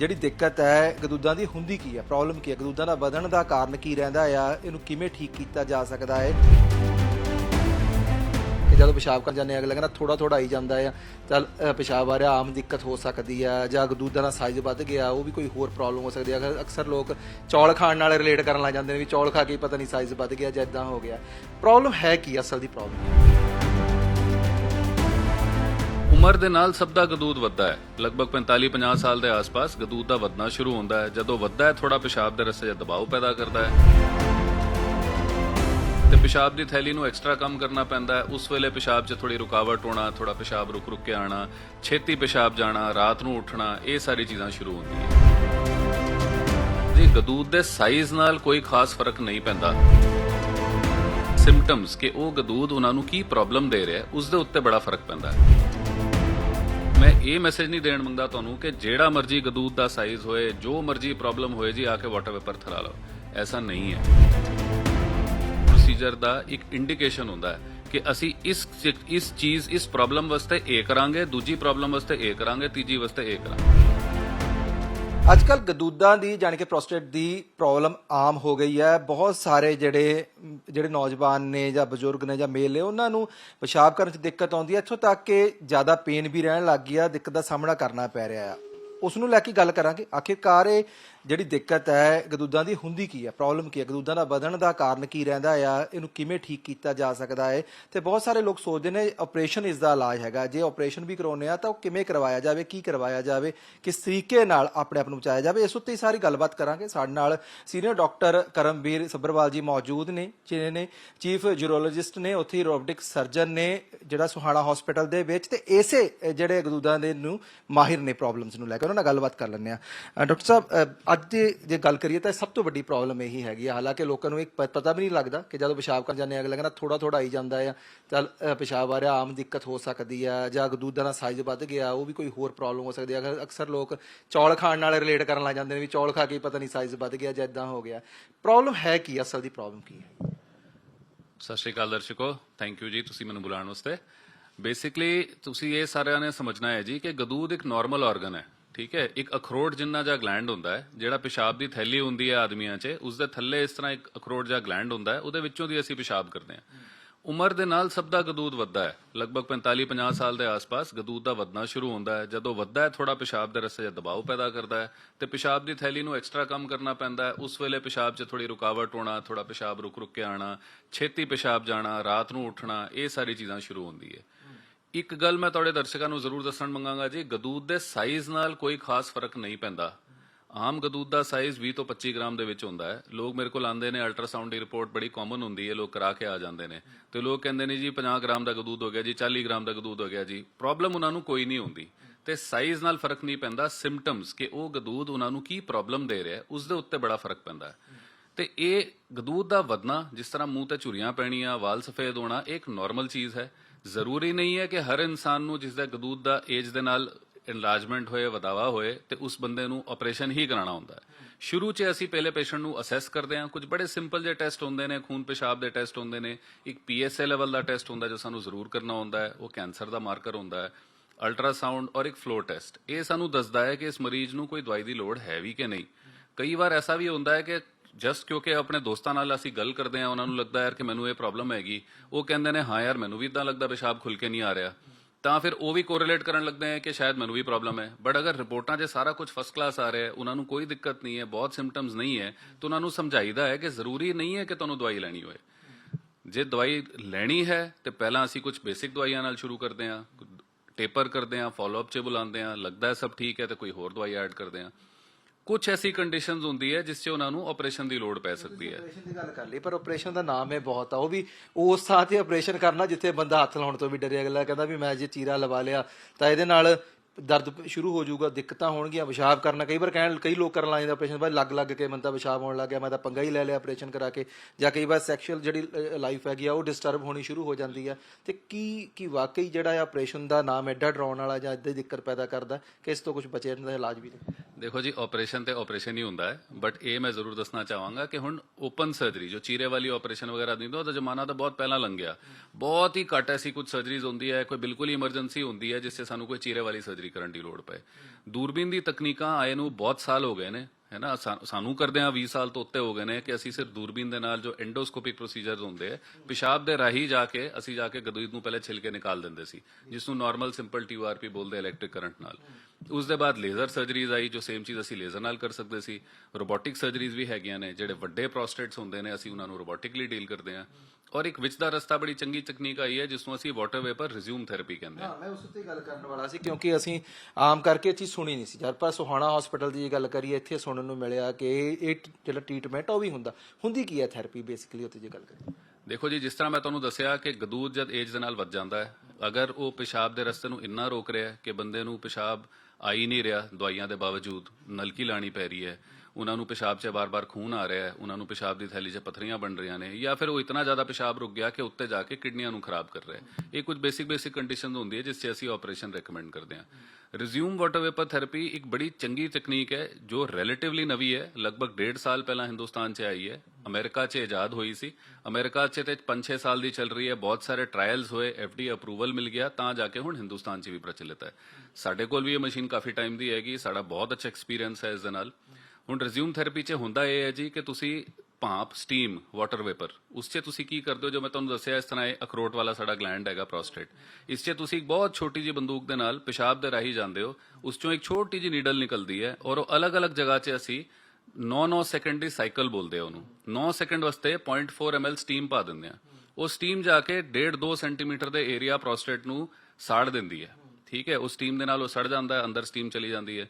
ਜਿਹੜੀ ਦਿੱਕਤ ਹੈ, ਗਦੂਦਾਂ ਦੀ ਹੁੰਦੀ ਕੀ ਹੈ? ਪ੍ਰੋਬਲਮ ਕੀ ਹੈ? ਗਦੂਦਾਂ ਦਾ ਵਧਣ ਦਾ ਕਾਰਨ ਕੀ ਰਹਿੰਦਾ ਆ? ਇਹਨੂੰ ਕਿਵੇਂ ਠੀਕ ਕੀਤਾ ਜਾ ਸਕਦਾ ਹੈ? ਕਿ ਜਦੋਂ ਪਿਸ਼ਾਬ ਕਰ ਜਾਂਦੇ ਆ ਅਗਲਾ ਕਹਿੰਦਾ ਥੋੜਾ ਥੋੜਾ ਆਈ ਜਾਂਦਾ ਆ। ਚੱਲ ਪਿਸ਼ਾਬ ਆ ਰਿਹਾ, ਆਮ ਦਿੱਕਤ ਹੋ ਸਕਦੀ ਆ। ਜਾਂ ਗਦੂਦਾਂ ਦਾ ਸਾਈਜ਼ ਵੱਧ ਗਿਆ, ਉਹ ਵੀ ਕੋਈ ਹੋਰ ਪ੍ਰੋਬਲਮ ਹੋ ਸਕਦੀ ਆ। ਅਕਸਰ ਲੋਕ ਚੌਲ ਖਾਣ ਨਾਲ ਰਿਲੇਟ ਕਰਨ ਲੱਗ ਜਾਂਦੇ ਨੇ ਵੀ ਚੌਲ ਖਾ ਕੇ ਪਤਾ ਨਹੀਂ ਸਾਈਜ਼ ਵੱਧ ਗਿਆ ਜਾਂ ਇਦਾਂ ਹੋ ਗਿਆ। ਪ੍ਰੋਬਲਮ ਹੈ ਕੀ? ਅਸਲ ਦੀ ਪ੍ਰੋਬਲਮ ਉਮਰ ਦੇ ਨਾਲ ਸਭ ਦਾ ਗਦੂਦ ਵੱਧਦਾ ਹੈ। ਲਗਭਗ 45-50 ਸਾਲ ਦੇ ਆਸ-ਪਾਸ ਗਦੂਦ ਦਾ ਵਧਣਾ ਸ਼ੁਰੂ ਹੁੰਦਾ ਹੈ। ਜਦੋਂ ਵੱਧਦਾ ਹੈ ਥੋੜਾ ਪਿਸ਼ਾਬ ਦੇ ਰਸਤੇ 'ਚ ਦਬਾਅ ਪੈਦਾ ਕਰਦਾ ਹੈ। ਤੇ ਪਿਸ਼ਾਬ ਦੀ ਥੈਲੀ ਨੂੰ ਐਕਸਟਰਾ ਕੰਮ ਕਰਨਾ ਪੈਂਦਾ ਹੈ। ਉਸ ਵੇਲੇ ਪਿਸ਼ਾਬ 'ਚ ਥੋੜੀ ਰੁਕਾਵਟ ਹੋਣਾ ਥੋੜਾ ਪਿਸ਼ਾਬ ਰੁਕ ਰੁਕ ਕੇ ਆਣਾ ਛੇਤੀ ਪਿਸ਼ਾਬ ਜਾਣਾ ਰਾਤ ਨੂੰ ਉੱਠਣਾ ਇਹ ਸਾਰੀ ਚੀਜ਼ਾਂ ਸ਼ੁਰੂ ਹੁੰਦੀਆਂ ਜੀ ਗਦੂਦ ਦੇ ਸਾਈਜ਼ ਨਾਲ ਕੋਈ ਖਾਸ ਫ਼ਰਕ ਨਹੀਂ ਪੈਂਦਾ। ਸਿੰਪਟਮਸ ਕਿ ਉਹ ਗਦੂਦ ਉਹਨਾਂ ਨੂੰ ਕੀ ਪ੍ਰੋਬਲਮ ਦੇ ਰਿਹਾ ਹੈ, ਉਸ ਦੇ ਉੱਤੇ ਬੜਾ ਫ਼ਰਕ ਪੈਂਦਾ ਹੈ। ਮੈਂ ਇਹ ਮੈਸੇਜ ਨਹੀਂ ਦੇਣ ਮੰਗਦਾ ਤੁਹਾਨੂੰ ਕਿ ਜਿਹੜਾ ਮਰਜ਼ੀ ਗਦੂਦ ਦਾ ਸਾਈਜ਼ ਹੋਏ, ਜੋ ਮਰਜ਼ੀ ਪ੍ਰੋਬਲਮ ਹੋਏ ਜੀ, ਆ ਕੇ ਵਾਟਰ ਪੇਪਰ ਥਰਾ ਲਓ। ਐਸਾ ਨਹੀਂ ਹੈ। ਪ੍ਰੋਸੀਜਰ ਦਾ ਇੱਕ ਇੰਡੀਕੇਸ਼ਨ ਹੁੰਦਾ ਹੈ ਕਿ ਅਸੀਂ ਇਸ ਇਸ ਚੀਜ਼, ਇਸ ਪ੍ਰੋਬਲਮ ਵਾਸਤੇ ਇਹ ਕਰਾਂਗੇ, ਦੂਜੀ ਪ੍ਰੋਬਲਮ ਵਾਸਤੇ ਇਹ ਕਰਾਂਗੇ, ਤੀਜੀ ਵਾਸਤੇ ਇਹ ਕਰਾਂਗੇ। ਅੱਜ ਕੱਲ ਗਦੂਦਾਂ ਦੀ, ਜਾਣੀ ਕਿ ਪ੍ਰੋਸਟੇਟ ਦੀ ਪ੍ਰੋਬਲਮ ਆਮ ਹੋ ਗਈ ਹੈ। ਬਹੁਤ ਸਾਰੇ ਜਿਹੜੇ ਜਿਹੜੇ ਨੌਜਵਾਨ ਨੇ ਜਾਂ ਬਜ਼ੁਰਗ ਨੇ ਜਾਂ ਮੇਲ ਨੇ, ਉਹਨਾਂ ਨੂੰ ਪਿਸ਼ਾਬ ਕਰਨ 'ਚ ਦਿੱਕਤ ਆਉਂਦੀ ਹੈ। ਇੱਥੋਂ ਤੱਕ ਕਿ ਜ਼ਿਆਦਾ ਪੇਨ ਵੀ ਰਹਿਣ ਲੱਗ ਗਈ ਆ ਦਿੱਕਤ ਦਾ ਸਾਹਮਣਾ ਕਰਨਾ ਪੈ ਰਿਹਾ ਆ। ਉਸ ਨੂੰ ਲੈ ਕੇ ਗੱਲ ਕਰਾਂਗੇ। ਆਖਿਰਕਾਰ ਇਹ ਜਿਹੜੀ ਦਿੱਕਤ ਹੈ, ਗਦੂਦਾਂ ਦੀ ਹੁੰਦੀ ਕੀ ਹੈ? ਪ੍ਰੋਬਲਮ ਕੀ ਹੈ? ਗਦੂਦਾਂ ਦਾ ਵਧਣ ਦਾ ਕਾਰਨ ਕੀ ਰਹਿੰਦਾ ਆ? ਇਹਨੂੰ ਕਿਵੇਂ ਠੀਕ ਕੀਤਾ ਜਾ ਸਕਦਾ ਹੈ? ਤੇ ਬਹੁਤ ਸਾਰੇ ਲੋਕ ਸੋਚਦੇ ਨੇ ਆਪਰੇਸ਼ਨ ਇਸ ਦਾ ਇਲਾਜ ਹੈਗਾ। ਜੇ ਆਪਰੇਸ਼ਨ ਵੀ ਕਰਾਉਨੇ ਆ, ਤਾਂ ਉਹ ਕਿਵੇਂ ਕਰਵਾਇਆ ਜਾਵੇ? ਕੀ ਕਰਵਾਇਆ ਜਾਵੇ? ਕਿਸ ਤਰੀਕੇ ਨਾਲ ਆਪਣੇ ਆਪ ਨੂੰ ਬਚਾਇਆ ਜਾਵੇ? ਇਸ ਉੱਤੇ ਹੀ ਸਾਰੀ ਗੱਲਬਾਤ ਕਰਾਂਗੇ। ਸਾਡੇ ਨਾਲ ਸੀਨੀਅਰ ਡਾਕਟਰ ਕਰਮਵੀਰ ਸੱਭਰਵਾਲ ਜੀ ਮੌਜੂਦ ਨੇ ਜਿਹੜੇ ਨੇ ਚੀਫ ਜੂਰੋਲੋਜਿਸਟ ਨੇ, ਉੱਥੇ ਰੋਬੋਟਿਕ ਸਰਜਨ ਨੇ, ਜਿਹੜਾ ਸੁਹਾਣਾ ਹਸਪੀਟਲ ਦੇ ਵਿੱਚ ਤੇ ਇਸੇ ਜਿਹੜੇ ਗਦੂਦਾਂ ਦੇ ਨੂੰ ਮਾਹਿਰ ਨੇ ਪ੍ਰੋਬਲਮਸ ਨੂੰ ਲੈ ਕੇ। ਉਹਨਾਂ ਨਾਲ ਗੱਲਬਾਤ ਕਰ ਲੈਂਦੇ ਆ ਡਾਕਟਰ ਸਾਹਿਬ ਅੱਜ ਦੀ ਜੇ ਗੱਲ ਕਰੀਏ ਤਾਂ ਸਭ ਤੋਂ ਵੱਡੀ ਪ੍ਰੋਬਲਮ ਇਹੀ ਹੈਗੀ ਆ। ਹਾਲਾਂਕਿ ਲੋਕਾਂ ਨੂੰ ਇੱਕ ਪ- ਪਤਾ ਵੀ ਨਹੀਂ ਲੱਗਦਾ ਕਿ ਜਦੋਂ ਪਿਸ਼ਾਬ ਕਰ ਜਾਂਦੇ ਆ ਅਗਲਾ ਕਹਿੰਦਾ ਥੋੜਾ ਥੋੜਾ ਆਈ ਜਾਂਦਾ ਆ ਚੱਲ ਅ, ਪਿਸ਼ਾਬ ਆ ਰਿਹਾ ਆਮ ਦਿੱਕਤ ਹੋ ਸਕਦੀ ਆ ਜਾਂ ਗਦੂਦਾਂ ਦਾ ਸਾਈਜ਼ ਵੱਧ ਗਿਆ ਉਹ ਵੀ ਕੋਈ ਹੋਰ ਪ੍ਰੋਬਲਮ ਹੋ ਸਕਦੀ ਆ। ਅਗਰ ਅਕਸਰ ਲੋਕ ਚੌਲ ਖਾਣ ਨਾਲ ਰਿਲੇਟ ਕਰਨ ਲੱਗ ਜਾਂਦੇ ਨੇ ਵੀ ਚੌਲ ਖਾ ਕੇ ਪਤਾ ਨਹੀਂ ਸਾਈਜ਼ ਵੱਧ ਗਿਆ ਜਾਂ ਇਦਾਂ ਹੋ ਗਿਆ। ਪ੍ਰੋਬਲਮ ਹੈ ਕੀ? ਅਸਲ ਦੀ ਪ੍ਰੋਬਲਮ ਕੀ ਹੈ? ਸਤਿ ਸ਼੍ਰੀ ਅਕਾਲ ਦਰਸ਼ਕੋ। ਥੈਂਕ ਯੂ ਜੀ ਤੁਸੀਂ ਮੈਨੂੰ ਬੁਲਾਉਣ ਵਾਸਤੇ। ਬੇਸਿਕਲੀ ਤੁਸੀਂ ਇਹ ਸਾਰਿਆਂ ਨੇ ਸਮਝਣਾ ਹੈ ਜੀ ਕਿ ਗਦੂਦ ਇੱਕ ਨਾਰਮਲ ਆਰਗਨ ਹੈ। ਠੀਕ ਹੈ, ਇੱਕ ਅਖਰੋਟ ਜਿੰਨਾ ਜਿਹਾ ਗਲੈਂਡ ਹੁੰਦਾ ਹੈ, ਜਿਹੜਾ ਪਿਸ਼ਾਬ ਦੀ ਥੈਲੀ ਹੁੰਦੀ ਹੈ ਆਦਮੀਆਂ 'ਚ, ਉਸ ਦੇ ਥੱਲੇ ਇਸ ਤਰ੍ਹਾਂ ਇੱਕ ਅਖਰੋਟ ਜਿਹਾ ਗਲੈਂਡ ਹੁੰਦਾ ਹੈ, ਉਹਦੇ ਵਿੱਚੋਂ ਦੀ ਅਸੀਂ ਪਿਸ਼ਾਬ ਕਰਦੇ ਹਾਂ। ਉਮਰ ਦੇ ਨਾਲ ਸਭ ਦਾ ਗਦੂਦ ਵੱਧਦਾ ਹੈ, ਲਗਭਗ 45-50 ਸਾਲ ਦੇ ਆਸ-ਪਾਸ ਗਦੂਦ ਦਾ ਵਧਣਾ ਸ਼ੁਰੂ ਹੁੰਦਾ ਹੈ। ਜਦੋਂ ਵੱਧਦਾ ਹੈ ਥੋੜਾ ਪਿਸ਼ਾਬ ਦੇ ਰਸਤੇ 'ਚ ਦਬਾਅ ਪੈਦਾ ਕਰਦਾ ਹੈ ਤੇ ਪਿਸ਼ਾਬ ਦੀ ਥੈਲੀ ਨੂੰ ਐਕਸਟਰਾ ਕੰਮ ਕਰਨਾ ਪੈਂਦਾ ਹੈ। ਉਸ ਵੇਲੇ ਪਿਸ਼ਾਬ 'ਚ ਥੋੜੀ ਰੁਕਾਵਟ ਹੋਣਾ ਥੋੜਾ ਪਿਸ਼ਾਬ ਰੁਕ ਰੁਕ ਕੇ ਆਣਾ ਛੇਤੀ ਪਿਸ਼ਾਬ ਜਾਣਾ, ਰਾਤ ਨੂੰ ਉੱਠਣਾ, ਇਹ ਸਾਰੀ ਚੀਜ਼ਾਂ ਸ਼ੁਰੂ ਹੁੰਦੀ ਹੈ। ਇੱਕ ਗੱਲ ਮੈਂ ਤੁਹਾਡੇ ਦਰਸ਼ਕਾਂ ਨੂੰ ਜ਼ਰੂਰ ਦੱਸਣ ਮੰਗਾਂਗਾ ਜੀ ਗਦੂਦ ਦੇ ਸਾਈਜ਼ ਨਾਲ ਕੋਈ ਖਾਸ ਫ਼ਰਕ ਨਹੀਂ ਪੈਂਦਾ। ਆਮ ਗਦੂਦ ਦਾ ਸਾਈਜ਼ 20 ਤੋਂ 25 ਗ੍ਰਾਮ ਦੇ ਵਿੱਚ ਹੁੰਦਾ ਹੈ। ਲੋਕ ਮੇਰੇ ਕੋਲ ਆਉਂਦੇ ਨੇ ਅਲਟਰਾਸਾਊਂਡ ਦੀ ਰਿਪੋਰਟ ਬੜੀ ਕਾਮਨ ਹੁੰਦੀ ਹੈ ਲੋਕ ਕਰਾ ਕੇ ਆ ਜਾਂਦੇ ਨੇ। ਤੇ ਲੋਕ ਕਹਿੰਦੇ ਨੇ ਜੀ 50 ਗ੍ਰਾਮ ਦਾ ਗਦੂਦ ਹੋ ਗਿਆ ਜੀ 40 ਗ੍ਰਾਮ ਦਾ ਗਦੂਦ ਹੋ ਗਿਆ ਜੀ। ਪ੍ਰੋਬਲਮ ਉਹਨਾਂ ਨੂੰ ਕੋਈ ਨਹੀਂ ਹੁੰਦੀ। ਤੇ ਸਾਈਜ਼ ਨਾਲ ਫ਼ਰਕ ਨਹੀਂ ਪੈਂਦਾ ਸਿੰਪਟਮਸ ਕਿ ਉਹ ਗਦੂਦ ਉਹਨਾਂ ਨੂੰ ਕੀ ਪ੍ਰੋਬਲਮ ਦੇ ਰਿਹਾ ਹੈ, ਉਸ ਦੇ ਉੱਤੇ ਬੜਾ ਫ਼ਰਕ ਪੈਂਦਾ ਹੈ। ਤੇ ਇਹ ਗਦੂਦ ਦਾ ਵਧਣਾ ਜਿਸ ਤਰ੍ਹਾਂ ਮੂੰਹ ਤੇ ਝੁਰੀਆਂ ਪੈਣੀਆਂ ਵਾਲ ਸਫੇਦ ਹੋਣਾ ਇਹ ਇੱਕ ਨਾਰਮਲ ਚੀਜ਼ ਹੈ। ਜ਼ਰੂਰੀ ਨਹੀਂ ਹੈ ਕਿ ਹਰ ਇਨਸਾਨ ਨੂੰ ਜਿਸ ਦਾ ਗਦੂਦ ਦਾ ਏਜ ਦੇ ਨਾਲ ਇਨਲਾਰਜਮੈਂਟ ਹੋਏ, ਵਧਾਵਾ ਹੋਏ ਤੇ ਉਸ ਬੰਦੇ ਨੂੰ ਆਪਰੇਸ਼ਨ ਹੀ ਕਰਾਉਣਾ ਹੁੰਦਾ ਹੈ। ਸ਼ੁਰੂ 'ਚ ਅਸੀਂ ਪਹਿਲੇ ਪੇਸ਼ੈਂਟ ਨੂੰ ਅਸੈਸ ਕਰਦੇ ਹਾਂ। ਕੁਝ ਬੜੇ ਸਿੰਪਲ ਜਿਹੇ ਟੈਸਟ ਹੁੰਦੇ ਨੇ, ਖੂਨ ਪਿਸ਼ਾਬ ਦੇ ਟੈਸਟ ਹੁੰਦੇ ਨੇ। ਇੱਕ ਪੀਐਸਏ ਲੈਵਲ ਦਾ ਟੈਸਟ ਹੁੰਦਾ ਜੋ ਸਾਨੂੰ ਜ਼ਰੂਰ ਕਰਨਾ ਹੁੰਦਾ ਹੈ। ਉਹ ਕੈਂਸਰ ਦਾ ਮਾਰਕਰ ਹੁੰਦਾ ਹੈ। ਅਲਟਰਾਸਾਊਂਡ ਔਰ ਇੱਕ ਫਲੋ ਟੈਸਟ ਇਹ ਸਾਨੂੰ ਦੱਸਦਾ ਹੈ ਕਿ ਇਸ ਮਰੀਜ਼ ਨੂੰ ਕੋਈ ਦਵਾਈ ਦੀ ਲੋੜ ਹੈ ਵੀ ਕਿ ਨਹੀਂ। ਕਈ ਵਾਰ ਐਸਾ ਵੀ ਹੁੰਦਾ ਹੈ ਕਿ ਜਸਟ ਕਿਉਂਕਿ ਆਪਣੇ ਦੋਸਤਾਂ ਨਾਲ ਅਸੀਂ ਗੱਲ ਕਰਦੇ ਹਾਂ, ਉਹਨਾਂ ਨੂੰ ਲੱਗਦਾ ਯਾਰ ਕਿ ਮੈਨੂੰ ਇਹ ਪ੍ਰੋਬਲਮ ਹੈਗੀ। ਉਹ ਕਹਿੰਦੇ ਨੇ, ਹਾਂ ਯਾਰ, ਮੈਨੂੰ ਵੀ ਇਦਾਂ ਲੱਗਦਾ ਪਿਸ਼ਾਬ ਖੁੱਲ ਕੇ ਨਹੀਂ ਆ ਰਿਹਾ। ਤਾਂ ਫਿਰ ਉਹ ਵੀ ਕੋਰਿਲੇਟ ਕਰਨ ਲੱਗਦੇ ਆ ਕਿ ਸ਼ਾਇਦ ਮੈਨੂੰ ਵੀ ਪ੍ਰੋਬਲਮ ਹੈ। ਬਟ ਅਗਰ ਰਿਪੋਰਟਾਂ 'ਚ ਸਾਰਾ ਕੁਝ ਫਸਟ ਕਲਾਸ ਆ ਰਿਹਾ ਹੈ, ਉਹਨਾਂ ਨੂੰ ਕੋਈ ਦਿੱਕਤ ਨਹੀਂ ਹੈ, ਬਹੁਤ ਸਿੰਪਟਮਸ ਨਹੀਂ ਹੈ, ਤਾਂ ਉਹਨਾਂ ਨੂੰ ਸਮਝਾਈਦਾ ਹੈ ਕਿ ਜ਼ਰੂਰੀ ਨਹੀਂ ਹੈ ਕਿ ਤੁਹਾਨੂੰ ਦਵਾਈ ਲੈਣੀ ਹੋਵੇ ਜੇ ਦਵਾਈ ਲੈਣੀ ਹੈ, ਤੇ ਪਹਿਲਾਂ ਅਸੀਂ ਕੁਝ ਬੇਸਿਕ ਦਵਾਈਆਂ ਨਾਲ ਸ਼ੁਰੂ ਕਰਦੇ ਹਾਂ ਟੇਪਰ ਕਰਦੇ ਹਾਂ ਫਾਲੋ ਅਪ 'ਚ ਬੁਲਾਉਂਦੇ ਹਾਂ, ਲੱਗਦਾ ਸਭ ਠੀਕ ਹੈ ਤੇ ਕੋਈ ਹੋਰ ਦਵਾਈ ਐਡ ਕਰਦੇ ਹਾਂ। ਕੁਝ ਐਸੀ ਕੰਡੀਸ਼ਨਸ ਹੁੰਦੀ ਹੈ ਜਿਸ 'ਚ ਉਹਨਾਂ ਨੂੰ ਆਪਰੇਸ਼ਨ ਦੀ ਲੋੜ ਪੈ ਸਕਦੀ ਹੈ। ਆਪਰੇਸ਼ਨ ਦੀ ਗੱਲ ਕਰ ਲਈ, ਪਰ ਆਪਰੇਸ਼ਨ ਦਾ ਨਾਮ ਹੈ ਬਹੁਤ ਆ। ਉਹ ਵੀ ਉਸ ਥਾਂ ਤੇ ਆਪਰੇਸ਼ਨ ਕਰਨਾ ਜਿੱਥੇ ਬੰਦਾ ਹੱਥ ਲਾਉਣ ਤੋਂ ਵੀ ਡਰੇ। ਅਗਲਾ ਕਹਿੰਦਾ ਵੀ ਮੈਂ ਜੇ ਚੀਰਾ ਲਵਾ ਲਿਆ, ਤਾਂ ਇਹਦੇ ਨਾਲ ਦਰਦ ਸ਼ੁਰੂ ਹੋ ਜਾਊਗਾ, ਦਿੱਕਤਾਂ ਹੋਣਗੀਆਂ, ਪਿਸ਼ਾਬ ਕਰਨਾ। ਕਈ ਵਾਰ ਕਹਿਣ, ਕਈ ਲੋਕ ਕਰਨ ਲੱਗ ਜਾਂਦੇ ਆਪਰੇਸ਼ਨ ਬਾਅਦ ਲੱਗ ਲੱਗ ਕੇ ਬੰਦਾ ਪਿਸ਼ਾਬ ਹੋਣ ਲੱਗ ਗਿਆ, ਮੈਂ ਤਾਂ ਪੰਗਾ ਹੀ ਲੈ ਲਿਆ ਆਪਰੇਸ਼ਨ ਕਰਾ ਕੇ। ਜਾਂ ਕਈ ਵਾਰ ਸੈਕਸ਼ੂਅਲ ਜਿਹੜੀ ਲਾਈਫ ਹੈਗੀ ਆ, ਉਹ ਡਿਸਟਰਬ ਹੋਣੀ ਸ਼ੁਰੂ ਹੋ ਜਾਂਦੀ ਆ। ਤੇ ਕੀ ਕੀ ਵਾਕਈ ਜਿਹੜਾ ਆਪਰੇਸ਼ਨ ਦਾ ਨਾਮ ਐਡਾ ਡਰਾਉਣ ਵਾਲਾ ਜਾਂ ਇਦਾਂ ਦਿੱਕਤ ਪੈਦਾ ਕਰਦਾ ਕਿ ਇਸ ਤੋਂ ਕੁਝ ਬਚੇ ਦਾ ਇਲਾਜ ਵੀ ਨਹੀਂ। ਦੇਖੋ ਜੀ ਆਪਰੇਸ਼ਨ ਤੇ ਆਪਰੇਸ਼ਨ ਹੀ ਹੁੰਦਾ ਹੈ ਬਟ ਇਹ ਮੈਂ ਜ਼ਰੂਰ ਦੱਸਣਾ ਚਾਹਾਂਗਾ ਕਿ ਹੁਣ ਓਪਨ ਸਰਜਰੀ ਜੋ ਚੀਰੇ ਵਾਲੀ ਆਪਰੇਸ਼ਨ ਵਗੈਰਾ ਨਹੀਂ ਉਹਦਾ ਜ਼ਮਾਨਾ ਤਾਂ ਬਹੁਤ ਪਹਿਲਾਂ ਲੰਘ ਗਿਆ ਬਹੁਤ ਹੀ ਘੱਟ ਐਸੀ ਕੁਝ ਸਰਜਰੀਜ਼ ਹੁੰਦੀ ਹੈ, ਕੋਈ ਬਿਲਕੁਲ ਹੀ ਇਮਰਜੈਂਸੀ ਹੁੰਦੀ ਹੈ, ਜਿਸ 'ਤੇ ਸਾਨੂੰ ਕੋਈ ਚੀਰੇ ਵਾਲੀ ਸਰਜਰੀ ਕਰਨ ਦੀ ਲੋੜ ਪਏ। ਦੂਰਬੀਨ ਦੀ ਤਕਨੀਕਾਂ ਆਏ ਨੂੰ ਬਹੁਤ ਸਾਲ ਹੋ ਗਏ ਨੇ ਹੈ ਨਾ? ਸਾਨੂੰ ਕਰਦੇ ਆ 20 ਸਾਲ ਤੋਂ ਉੱਤੇ ਹੋ ਗਏ ਨੇ ਕਿ ਅਸੀਂ ਸਿਰਫ ਦੂਰਬੀਨ ਦੇ ਨਾਲ ਜੋ ਐਂਡੋਸਕੋਪਿਕ ਪ੍ਰੋਸੀਜਰਸ ਹੁੰਦੇ ਆ, ਪਿਸ਼ਾਬ ਦੇ ਰਾਹੀਂ ਜਾ ਕੇ ਅਸੀਂ ਜਾ ਕੇ ਗਦੂਦ ਨੂੰ ਪਹਿਲੇ ਛਿਲ ਕੇ ਨਿਕਾਲ ਦਿੰਦੇ ਸੀ, ਜਿਸ ਨੂੰ ਨਾਰਮਲ ਸਿੰਪਲ ਟੀਆਰਪੀ ਬੋਲਦੇ ਇਲੈਕਟ੍ਰਿਕ ਕਰੰਟ ਨਾਲ। ਉਸ ਦੇ ਬਾਅਦ ਲੇਜ਼ਰ ਸਰਜਰੀਜ਼ ਆਈ ਜੋ ਸੇਮ ਚੀਜ਼ ਅਸੀਂ ਲੇਜ਼ਰ ਨਾਲ ਕਰ ਸਕਦੇ ਸੀ। ਰੋਬੋਟਿਕ ਸਰਜਰੀਜ਼ ਵੀ ਹੈਗੀਆਂ ਨੇ, ਜਿਹੜੇ ਵੱਡੇ ਪ੍ਰੋਸਟੇਟਸ ਹੁੰਦੇ ਨੇ, ਅਸੀਂ ਉਹਨਾਂ ਨੂੰ ਰੋਬੋਟਿਕਲੀ ਡੀਲ ਕਰਦੇ ਹਾਂ। ਔਰ ਇੱਕ ਵਿੱਚ ਦਾ ਰਸਤਾ ਬੜੀ ਚੰਗੀ ਤਕਨੀਕ ਆਈ ਹੈ ਜਿਸ ਨੂੰ ਅਸੀਂ ਵਾਟਰ ਵੇਪਰ ਰਿਜ਼ਿਊਮ ਥੈਰੇਪੀ ਕਹਿੰਦੇ ਹਾਂ। ਹਾਂ ਮੈਂ ਉਸ ਉੱਤੇ ਗੱਲ ਕਰਨ ਵਾਲਾ ਸੀ ਕਿਉਂਕਿ ਅਸੀਂ ਆਮ ਕਰਕੇ ਇਹ ਚੀਜ਼ ਸੁਣੀ ਨਹੀਂ ਸੀ। ਜਦ ਪਰ ਸੁਹਾਣਾ ਹਸਪੀਟਲ ਦੀ ਗੱਲ ਕਰੀਏ ਇੱਥੇ ਸੁਣਨ ਨੂੰ ਮਿਲਿਆ ਕਿ ਇਹ ਜਿਹੜਾ ਟ੍ਰੀਟਮੈਂਟ ਉਹ ਵੀ ਹੁੰਦਾ। ਹੁੰਦੀ ਕੀ ਹੈ ਥੈਰੇਪੀ ਬੇਸਿਕਲੀ ਉੱਤੇ ਜੇ ਗੱਲ ਕਰੀਏ? ਦੇਖੋ ਜੀ ਜਿਸ ਤਰ੍ਹਾਂ ਮੈਂ ਤੁਹਾਨੂੰ ਦੱਸਿਆ ਕਿ ਗਦੂਦ ਜਦ ਏਜ ਦੇ ਨਾਲ ਵੱਧ ਜਾਂਦਾ ਹੈ ਅਗਰ ਉਹ ਪਿਸ਼ਾਬ ਦੇ ਰਸਤੇ ਨੂੰ ਇੰਨਾ ਰੋਕ ਰਿਹਾ ਹੈ ਕਿ ਬੰਦੇ ਨੂੰ ਪਿਸ਼ਾਬ ਆ ਹੀ ਨਹੀਂ ਰਿਹਾ ਦਵਾਈਆਂ ਦੇ ਬਾਵਜੂਦ ਨਲਕੀ ਲਾਣੀ ਪੈ ਰਹੀ ਹੈ ਉਹਨਾਂ ਨੂੰ ਪਿਸ਼ਾਬ 'ਚ ਬਾਰ-ਬਾਰ ਖੂਨ ਆ ਰਿਹਾ ਹੈ, ਉਹਨਾਂ ਨੂੰ ਪਿਸ਼ਾਬ ਦੀ ਥੈਲੀ 'ਚ ਪੱਥਰੀਆਂ ਬਣ ਰਹੀਆਂ ਨੇ ਜਾਂ ਫਿਰ ਉਹ ਇਤਨਾ ਜ਼ਿਆਦਾ ਪਿਸ਼ਾਬ ਰੁਕ ਗਿਆ ਕਿ ਉੱਤੇ ਜਾ ਕੇ ਕਿਡਨੀਆਂ ਨੂੰ ਖਰਾਬ ਕਰ ਰਿਹਾ ਹੈ। ਇਹ ਕੁਝ ਬੇਸਿਕ ਬੇਸਿਕ ਕੰਡੀਸ਼ਨ ਹੁੰਦੀ ਹੈ ਜਿਸ 'ਚ ਅਸੀਂ ਆਪਰੇਸ਼ਨ ਰეკਮੈਂਡ ਕਰਦੇ ਹਾਂ। ਰਿਜ਼ਿਊਮ ਵਾਟਰ ਵੇਪਰ ਥੈਰੇਪੀ ਇੱਕ ਬੜੀ ਚੰਗੀ ਤਕਨੀਕ ਹੈ, ਜੋ ਰਿਲੇਟਿਵਲੀ ਨਵੀਂ ਹੈ, ਲਗਭਗ 1.5 ਸਾਲ ਪਹਿਲਾਂ ਹਿੰਦੁਸਤਾਨ 'ਚ ਆਈ ਹੈ। ਅਮਰੀਕਾ 'ਚ ਇਜਾਦ ਹੋਈ ਸੀ। ਅਮਰੀਕਾ 'ਚ ਤੇ 5-6 ਸਾਲ ਦੀ ਚੱਲ ਰਹੀ ਹੈ, ਬਹੁਤ ਸਾਰੇ ਟ੍ਰਾਇਲਸ ਹੋਏ ਐਫਡੀ ਅਪਰੂਵਲ ਮਿਲ ਗਿਆ, ਤਾਂ ਜਾ ਕੇ ਹੁਣ ਹਿੰਦੁਸਤਾਨ 'ਚ ਵੀ ਪ੍ਰਚਲਿਤ ਹੈ। ਸਾਡੇ ਕੋਲ ਵੀ ਇਹ ਮਸ਼ੀਨ ਕਾਫੀ ਟਾਈਮ ਦੀ ਹੈਗੀ, ਸਾਡਾ ਬਹੁਤ ਅੱਛਾ ਐਕਸਪੀਰੀਅੰਸ ਹੈ ਇਸ ਦੇ ਨਾਲ। ਹੁਣ ਰਿਜ਼ਿਊਮ ਥੈਰੇਪੀ 'ਚ ਹੁੰਦਾ ਇਹ ਹੈ ਜੀ ਕਿ ਤੁਸੀਂ ਭਾਂਪ ਸਟੀਮ ਵਾਟਰ ਵੇਪਰ ਉਸ 'ਚ ਤੁਸੀਂ ਕੀ ਕਰਦੇ ਹੋ? ਜੋ ਮੈਂ ਤੁਹਾਨੂੰ ਦੱਸਿਆ, ਇਸ ਤਰ੍ਹਾਂ ਇਹ ਅਖਰੋਟ ਵਾਲਾ ਸਾਡਾ ਗਲੈਂਡ ਹੈਗਾ ਪ੍ਰੋਸਟੇਟ ਇਸ 'ਚ ਤੁਸੀਂ ਬਹੁਤ ਛੋਟੀ ਜਿਹੀ ਬੰਦੂਕ ਦੇ ਨਾਲ ਪਿਸ਼ਾਬ ਦੇ ਰਾਹੀਂ ਜਾਂਦੇ ਹੋ, ਉਸ 'ਚੋਂ ਇੱਕ ਛੋਟੀ ਜਿਹੀ ਨੀਡਲ ਨਿਕਲਦੀ ਹੈ ਔਰ ਉਹ ਅਲੱਗ-ਅਲੱਗ ਜਗ੍ਹਾ 'ਚ ਅਸੀਂ 9-9 ਸੈਕਿੰਡ ਦੀ ਸਾਈਕਲ ਬੋਲਦੇ ਆ ਉਹਨੂੰ। 9 ਸੈਕਿੰਡ ਵਾਸਤੇ 0.4 ml ਸਟੀਮ ਪਾ ਦਿੰਦੇ ਆ ਉਹ ਸਟੀਮ ਜਾ ਕੇ 1.5-2 ਸੈਂਟੀਮੀਟਰ ਦੇ ਏਰੀਆ ਪ੍ਰੋਸਟੇਟ ਨੂੰ ਸਾੜ ਦਿੰਦੀ ਹੈ। ਠੀਕ ਹੈ? ਉਸ ਸਟੀਮ ਦੇ ਨਾਲ ਉਹ ਸੜ ਜਾਂਦਾ ਹੈ, ਅੰਦਰ ਸਟੀਮ ਚਲੀ ਜਾਂਦੀ ਹੈ।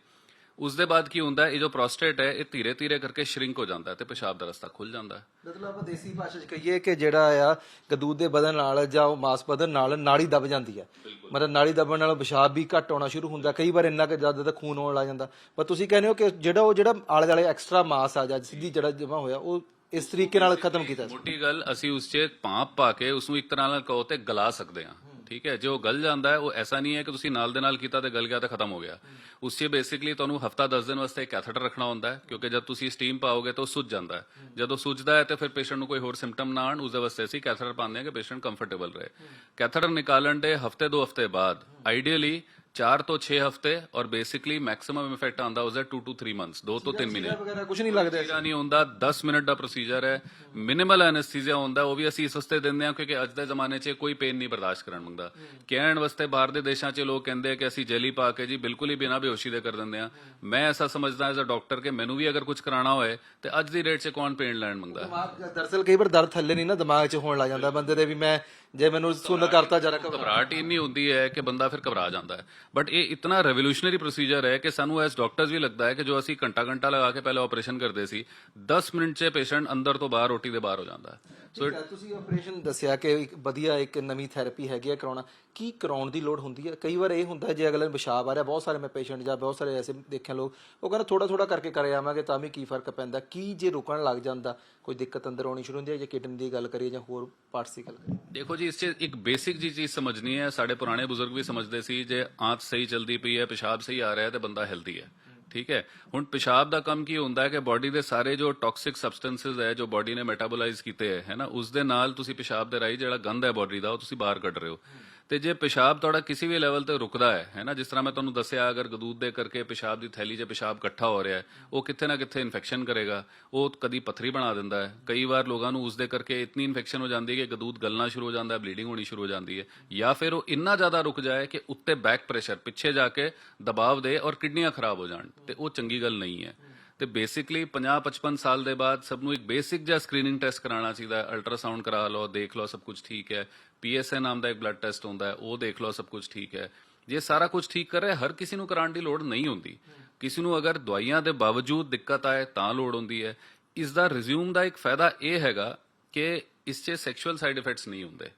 ਉਸ ਦੇ ਬਾਅਦ ਕੀ ਹੁੰਦਾ ਇਹ ਜੋ ਪ੍ਰੋਸਟੇਟ ਹੈ ਇਹ ਧੀਰੇ ਧੀਰੇ ਕਰਕੇ ਸ਼ਰਿੰਕ ਹੋ ਜਾਂਦਾ ਤੇ ਪਿਸ਼ਾਬ ਦਾ ਰਸਤਾ ਖੁੱਲ ਜਾਂਦਾ ਮਤਲਬ ਆਪਾਂ ਦੇਸੀ ਭਾਸ਼ਾ 'ਚ ਕਹੀਏ ਕਿ ਜਿਹੜਾ ਆ ਗਦੂਦ ਦੇ ਵਧਣ ਨਾਲ ਜਾਂ ਮਾਸ ਵਧਣ ਨਾਲ ਨਾੜੀ ਦਬ ਜਾਂਦੀ ਹੈ। ਮਤਲਬ ਨਾੜੀ ਦਬਣ ਨਾਲ ਪਿਸ਼ਾਬ ਵੀ ਘੱਟ ਆਉਣਾ ਸ਼ੁਰੂ ਹੁੰਦਾ ਕਈ ਵਾਰ ਇੰਨਾ ਕਿ ਜ਼ਿਆਦਾ ਤਾਂ ਖੂਨ ਆਉਣ ਲੱਗ ਜਾਂਦਾ। ਪਰ ਤੁਸੀਂ ਕਹਿੰਦੇ ਹੋ ਕਿ ਜਿਹੜਾ ਉਹ ਜਿਹੜਾ ਆਲੇ ਦੁਆਲੇ ਐਕਸਟਰਾ ਮਾਸ ਆ ਜਾਂ ਸਿੱਧੀ ਜਿਹੜਾ ਜਮਾ ਹੋਇਆ ਉਹ ਇਸ ਤਰੀਕੇ ਨਾਲ ਖਤਮ ਕੀਤਾ ਮੋਟੀ ਗੱਲ ਅਸੀਂ ਉਸ 'ਚ ਭਾਂਪ ਪਾ ਕੇ ਉਸ ਨੂੰ ਇੱਕ ਤਰ੍ਹਾਂ ਨਾਲ ਕਹੋ ਤੇ ਗਲਾ ਸਕਦੇ ਹਾਂ। ਠੀਕ ਹੈ? ਜੇ ਉਹ ਗਲ ਜਾਂਦਾ ਹੈ, ਉਹ ਐਸਾ ਨਹੀਂ ਹੈ ਕਿ ਤੁਸੀਂ ਨਾਲ ਦੇ ਨਾਲ ਕੀਤਾ ਤੇ ਗਲ ਗਿਆ ਤਾਂ ਖਤਮ ਹੋ ਗਿਆ। ਉਸ 'ਚ ਬੇਸਿਕਲੀ ਤੁਹਾਨੂੰ ਹਫਤਾ 10 ਦਿਨ ਵਾਸਤੇ ਇੱਕ ਕੈਥੇਟਰ ਰੱਖਣਾ ਹੁੰਦਾ ਹੈ, ਕਿਉਂਕਿ ਜਦ ਤੁਸੀਂ ਸਟੀਮ ਪਾਓਗੇ ਤਾਂ ਉਹ ਸੁੱਜ ਜਾਂਦਾ ਹੈ। ਜਦੋਂ ਸੁੱਜਦਾ ਹੈ ਤੇ ਫਿਰ ਪੇਸ਼ੈਂਟ ਨੂੰ ਕੋਈ ਹੋਰ ਸਿੰਪਟਮ ਨਾ ਆਣ ਉਸ ਦੇ ਵਾਸਤੇ ਅਸੀਂ ਕੈਥੇਟਰ ਪਾਉਂਦੇ ਹਾਂ ਕਿ ਪੇਸ਼ੈਂਟ ਕੰਫਰਟੇਬਲ ਰਹੇ। ਕੈਥੇਟਰ ਨਿਕਾਲਣ ਦੇ ਹਫ਼ਤੇ ਦੋ ਹਫ਼ਤੇ ਬਾਅਦ ਆਈਡੀਅਲੀ 4 ਤੋਂ 6 ਹਫ਼ਤੇ ਔਰ ਬੇਸਿਕਲੀ ਮੈਕਸਿਮਮ ਇਫੈਕਟ ਆਉਂਦਾ ਉਸਦਾ 2 ਤੋਂ 3 ਮੰਥਸ 2 ਤੋਂ 3 ਮਹੀਨੇ ਵਗੈਰਾ ਕੁਝ ਨਹੀਂ ਲੱਗਦਾ ਪ੍ਰੋਸੀਜਰ ਨਹੀਂ ਹੁੰਦਾ 10 ਮਿੰਟ ਦਾ ਪ੍ਰੋਸੀਜਰ ਹੈ ਮਿਨੀਮਲ ਐਨੈਸਥੀਸੀਆ ਹੁੰਦਾ ਉਹ ਵੀ ਅਸੀਂ ਇਸ ਵਾਸਤੇ ਦਿੰਦੇ ਹਾਂ ਕਿਉਂਕਿ ਅੱਜ ਦੇ ਜ਼ਮਾਨੇ 'ਚ ਕੋਈ ਪੇਨ ਨਹੀਂ ਬਰਦਾਸ਼ਤ ਕਰਨ ਮੰਗਦਾ ਕਹਿਣ ਵਾਸਤੇ ਬਾਹਰ ਦੇ ਦੇਸ਼ਾਂ 'ਚ ਲੋਕ ਕਹਿੰਦੇ ਆ ਕਿ ਅਸੀਂ ਜੈਲੀ ਪਾ ਕੇ ਜੀ ਬਿਲਕੁਲ ਹੀ ਬਿਨਾਂ ਬੇਹੋਸ਼ੀ ਦੇ ਕਰ ਦਿੰਦੇ ਆ ਮੈਂ ਐਸਾ ਸਮਝਦਾ ਐਜ਼ ਅ ਡਾਕਟਰ ਕਿ ਮੈਨੂੰ ਵੀ ਅਗਰ ਕੁਝ ਕਰਾਉਣਾ ਹੋਏ ਤੇ ਅੱਜ ਦੀ ਰੇਟ 'ਚ ਕੌਣ ਪੇਨ ਲੈਣ ਮੰਗਦਾ ਦਿਮਾਗ ਦਰਅਸਲ ਕਈ ਵਾਰ ਦਰਦ ਥੱਲੇ ਨਹੀਂ ਨਾ ਦਿਮਾਗ 'ਚ ਹੋਣ ਲੱਗ ਜਾਂਦਾ ਬੰਦੇ ਦੇ ਵੀ ਮੈਂ ਜੇ ਮੈਨੂੰ ਸੁਣ ਕਰਤਾ ਜਰਾ ਘਬਰਾ ਘਬਰਾਹਟ ਇੰਨੀ ਹੁੰਦੀ ਹੈ ਕਿ ਬੰਦਾ ਫਿਰ ਘਬਰਾ ਜਾਂਦਾ ਹੈ ਬਟ ਇਹ ਇਤਨਾ ਰੈਵੋਲੂਸ਼ਨਰੀ ਪ੍ਰੋਸੀਜਰ ਹੈ ਕਿ ਸਾਨੂੰ ਐਸ ਡਾਕਟਰਸ ਵੀ ਲੱਗਦਾ ਹੈ ਕਿ ਜੋ ਅਸੀਂ ਘੰਟਾ ਘੰਟਾ ਲਗਾ ਕੇ ਪਹਿਲਾਂ ਆਪਰੇਸ਼ਨ ਕਰਦੇ ਸੀ 10 ਮਿੰਟ 'ਚ ਪੇਸ਼ੈਂਟ ਅੰਦਰ ਤੋਂ ਬਾਹਰ ਰੋਟੀ ਦੇ ਬਾਹਰ ਹੋ ਜਾਂਦਾ ਹੈ। ਸੋ ਤੁਸੀਂ ਆਪਰੇਸ਼ਨ ਦੱਸਿਆ ਕਿ ਇੱਕ ਵਧੀਆ ਇੱਕ ਨਵੀਂ ਥੈਰੇਪੀ ਹੈਗੀ ਹੈ ਕਰਾਉਣਾ। ਕੀ ਕਰਾਉਣ ਦੀ ਲੋੜ ਹੁੰਦੀ ਹੈ ਕਈ ਵਾਰ ਇਹ ਹੁੰਦਾ ਜੇ ਅਗਲੇ ਨੂੰ ਪਿਸ਼ਾਬ ਆ ਰਿਹਾ ਬਹੁਤ ਸਾਰੇ ਮੈਂ ਪੇਸ਼ੈਂਟ ਜਾਂ ਬਹੁਤ ਸਾਰੇ ਐਸੇ ਦੇਖਿਆ ਲੋਕ ਉਹ ਕਹਿੰਦਾ ਥੋੜਾ ਥੋੜਾ ਕਰਕੇ ਕਰੇ ਆਵਾਂਗੇ ਤਾਂ ਵੀ ਕੀ ਫ਼ਰਕ ਪੈਂਦਾ। ਕੀ ਜੇ ਰੁਕਣ ਲੱਗ ਜਾਂਦਾ ਕੋਈ ਦਿੱਕਤ ਅੰਦਰ ਆਉਣੀ ਸ਼ੁਰੂ ਹੁੰਦੀ ਹੈ ਜੇ ਕਿਡਨੀ ਦੀ ਗੱਲ ਕਰੀਏ ਜਾਂ ਹੋਰ ਪਾਰਟਸ ਦੀ ਗੱਲ ਕਰੀਏ? ਦੇਖੋ ਜੀ ਇਸ 'ਚ ਇੱਕ ਬੇਸਿਕ ਜੀ ਚੀਜ਼ ਸਮਝਣੀ ਹੈ। ਸਾਡੇ ਪੁਰਾਣੇ ਬਜ਼ੁਰਗ ਵੀ ਸਮਝਦੇ ਸੀ ਜੇ ਆਂਤ ਸਹੀ ਚਲਦੀ ਪਈ ਹੈ ਪਿਸ਼ਾਬ ਸਹੀ ਆ ਰਿਹਾ ਹੈ ਤੇ ਬੰਦਾ ਹੈਲਦੀ ਹੈ। ਠੀਕ ਹੈ? ਹੁਣ ਪਿਸ਼ਾਬ ਦਾ ਕੰਮ ਕੀ ਹੁੰਦਾ ਹੈ ਕਿ ਬਾਡੀ ਦੇ ਸਾਰੇ ਜੋ ਟਾਕਸਿਕ ਸਬਸਟੈਂਸਸ ਹੈ, ਜੋ ਬਾਡੀ ਨੇ ਮੈਟਾਬੋਲਾਈਜ਼ ਕੀਤੇ ਹੈ ਹੈ ਨਾ? ਉਸ ਦੇ ਨਾਲ ਤੁਸੀਂ ਪਿਸ਼ਾਬ ਦੇ ਰਾਹੀਂ ਜਿਹੜਾ ਗੰਦ ਹੈ ਬਾਡੀ ਦਾ, ਉਹ ਤੁਸੀਂ ਬਾਹਰ ਕੱਢ ਰਹੇ ਹੋ। ਤੇ ਜੇ ਪਿਸ਼ਾਬ ਤੁਹਾਡਾ ਕਿਸੇ ਵੀ ਲੈਵਲ ਤੇ ਰੁਕਦਾ ਹੈ ਹੈ ਨਾ, ਜਿਸ ਤਰ੍ਹਾਂ ਮੈਂ ਤੁਹਾਨੂੰ ਦੱਸਿਆ, ਅਗਰ ਗਦੂਦ ਦੇ ਕਰਕੇ ਪਿਸ਼ਾਬ ਦੀ ਥੈਲੀ 'ਚ ਪਿਸ਼ਾਬ ਇਕੱਠਾ ਹੋ ਰਿਹਾ ਹੈ, ਉਹ ਕਿੱਥੇ ਨਾ ਕਿੱਥੇ ਇਨਫੈਕਸ਼ਨ ਕਰੇਗਾ, ਉਹ ਕਦੀ ਪੱਥਰੀ ਬਣਾ ਦਿੰਦਾ ਹੈ। ਕਈ ਵਾਰ ਲੋਕਾਂ ਨੂੰ ਉਸ ਦੇ ਕਰਕੇ ਇਤਨੀ ਇਨਫੈਕਸ਼ਨ ਹੋ ਜਾਂਦੀ ਹੈ ਕਿ ਗਦੂਦ ਗਲਣਾ ਸ਼ੁਰੂ ਹੋ ਜਾਂਦਾ ਹੈ ਬਲੀਡਿੰਗ ਹੋਣੀ ਸ਼ੁਰੂ ਹੋ ਜਾਂਦੀ ਹੈ, ਜਾਂ ਫਿਰ ਉਹ ਇੰਨਾ ਜ਼ਿਆਦਾ ਰੁਕ ਜਾਏ ਕਿ ਉੱਤੇ ਬੈਕ ਪ੍ਰੈਸ਼ਰ ਪਿੱਛੇ ਜਾ ਕੇ ਦਬਾਅ ਦੇ ਔਰ ਕਿਡਨੀਆਂ ਖਰਾਬ ਹੋ ਜਾਣ, ਤੇ ਉਹ ਚੰਗੀ ਗੱਲ ਨਹੀਂ ਹੈ। ਤੇ ਬੇਸਿਕਲੀ 50 55 ਸਾਲ ਦੇ ਬਾਅਦ ਸਭ ਨੂੰ ਇੱਕ ਬੇਸਿਕ ਜਿਹਾ ਸਕਰੀਨਿੰਗ ਟੈਸਟ ਕਰਾਉਣਾ ਚਾਹੀਦਾ ਅਲਟਰਾਸਾਊਂਡ ਕਰਾ ਲਓ, ਦੇਖ ਲਓ ਸਭ ਕੁਝ ਠੀਕ ਹੈ। ਪੀਐਸਏ ਨਾਮ ਦਾ ਇੱਕ ਬਲੱਡ ਟੈਸਟ ਹੁੰਦਾ ਉਹ ਦੇਖ ਲਓ ਸਭ ਕੁਝ ਠੀਕ ਹੈ। ਜੇ ਸਾਰਾ ਕੁਝ ਠੀਕ ਕਰੇ ਹਰ ਕਿਸੇ ਨੂੰ ਕਰਾਉਣ ਦੀ ਲੋੜ ਨਹੀਂ ਹੁੰਦੀ। ਕਿਸੇ ਨੂੰ ਅਗਰ ਦਵਾਈਆਂ ਦੇ ਬਾਵਜੂਦ ਦਿੱਕਤ ਆਏ ਤਾਂ ਲੋੜ ਹੁੰਦੀ ਹੈ। ਇਸ ਦਾ ਰਿਜ਼ਿਊਮ ਦਾ ਇੱਕ ਫਾਇਦਾ ਇਹ ਹੈਗਾ ਕਿ ਇਸ 'ਚ ਸੈਕਸ਼ੂਅਲ ਸਾਈਡ ਇਫੈਕਟਸ ਨਹੀਂ ਹੁੰਦੇ।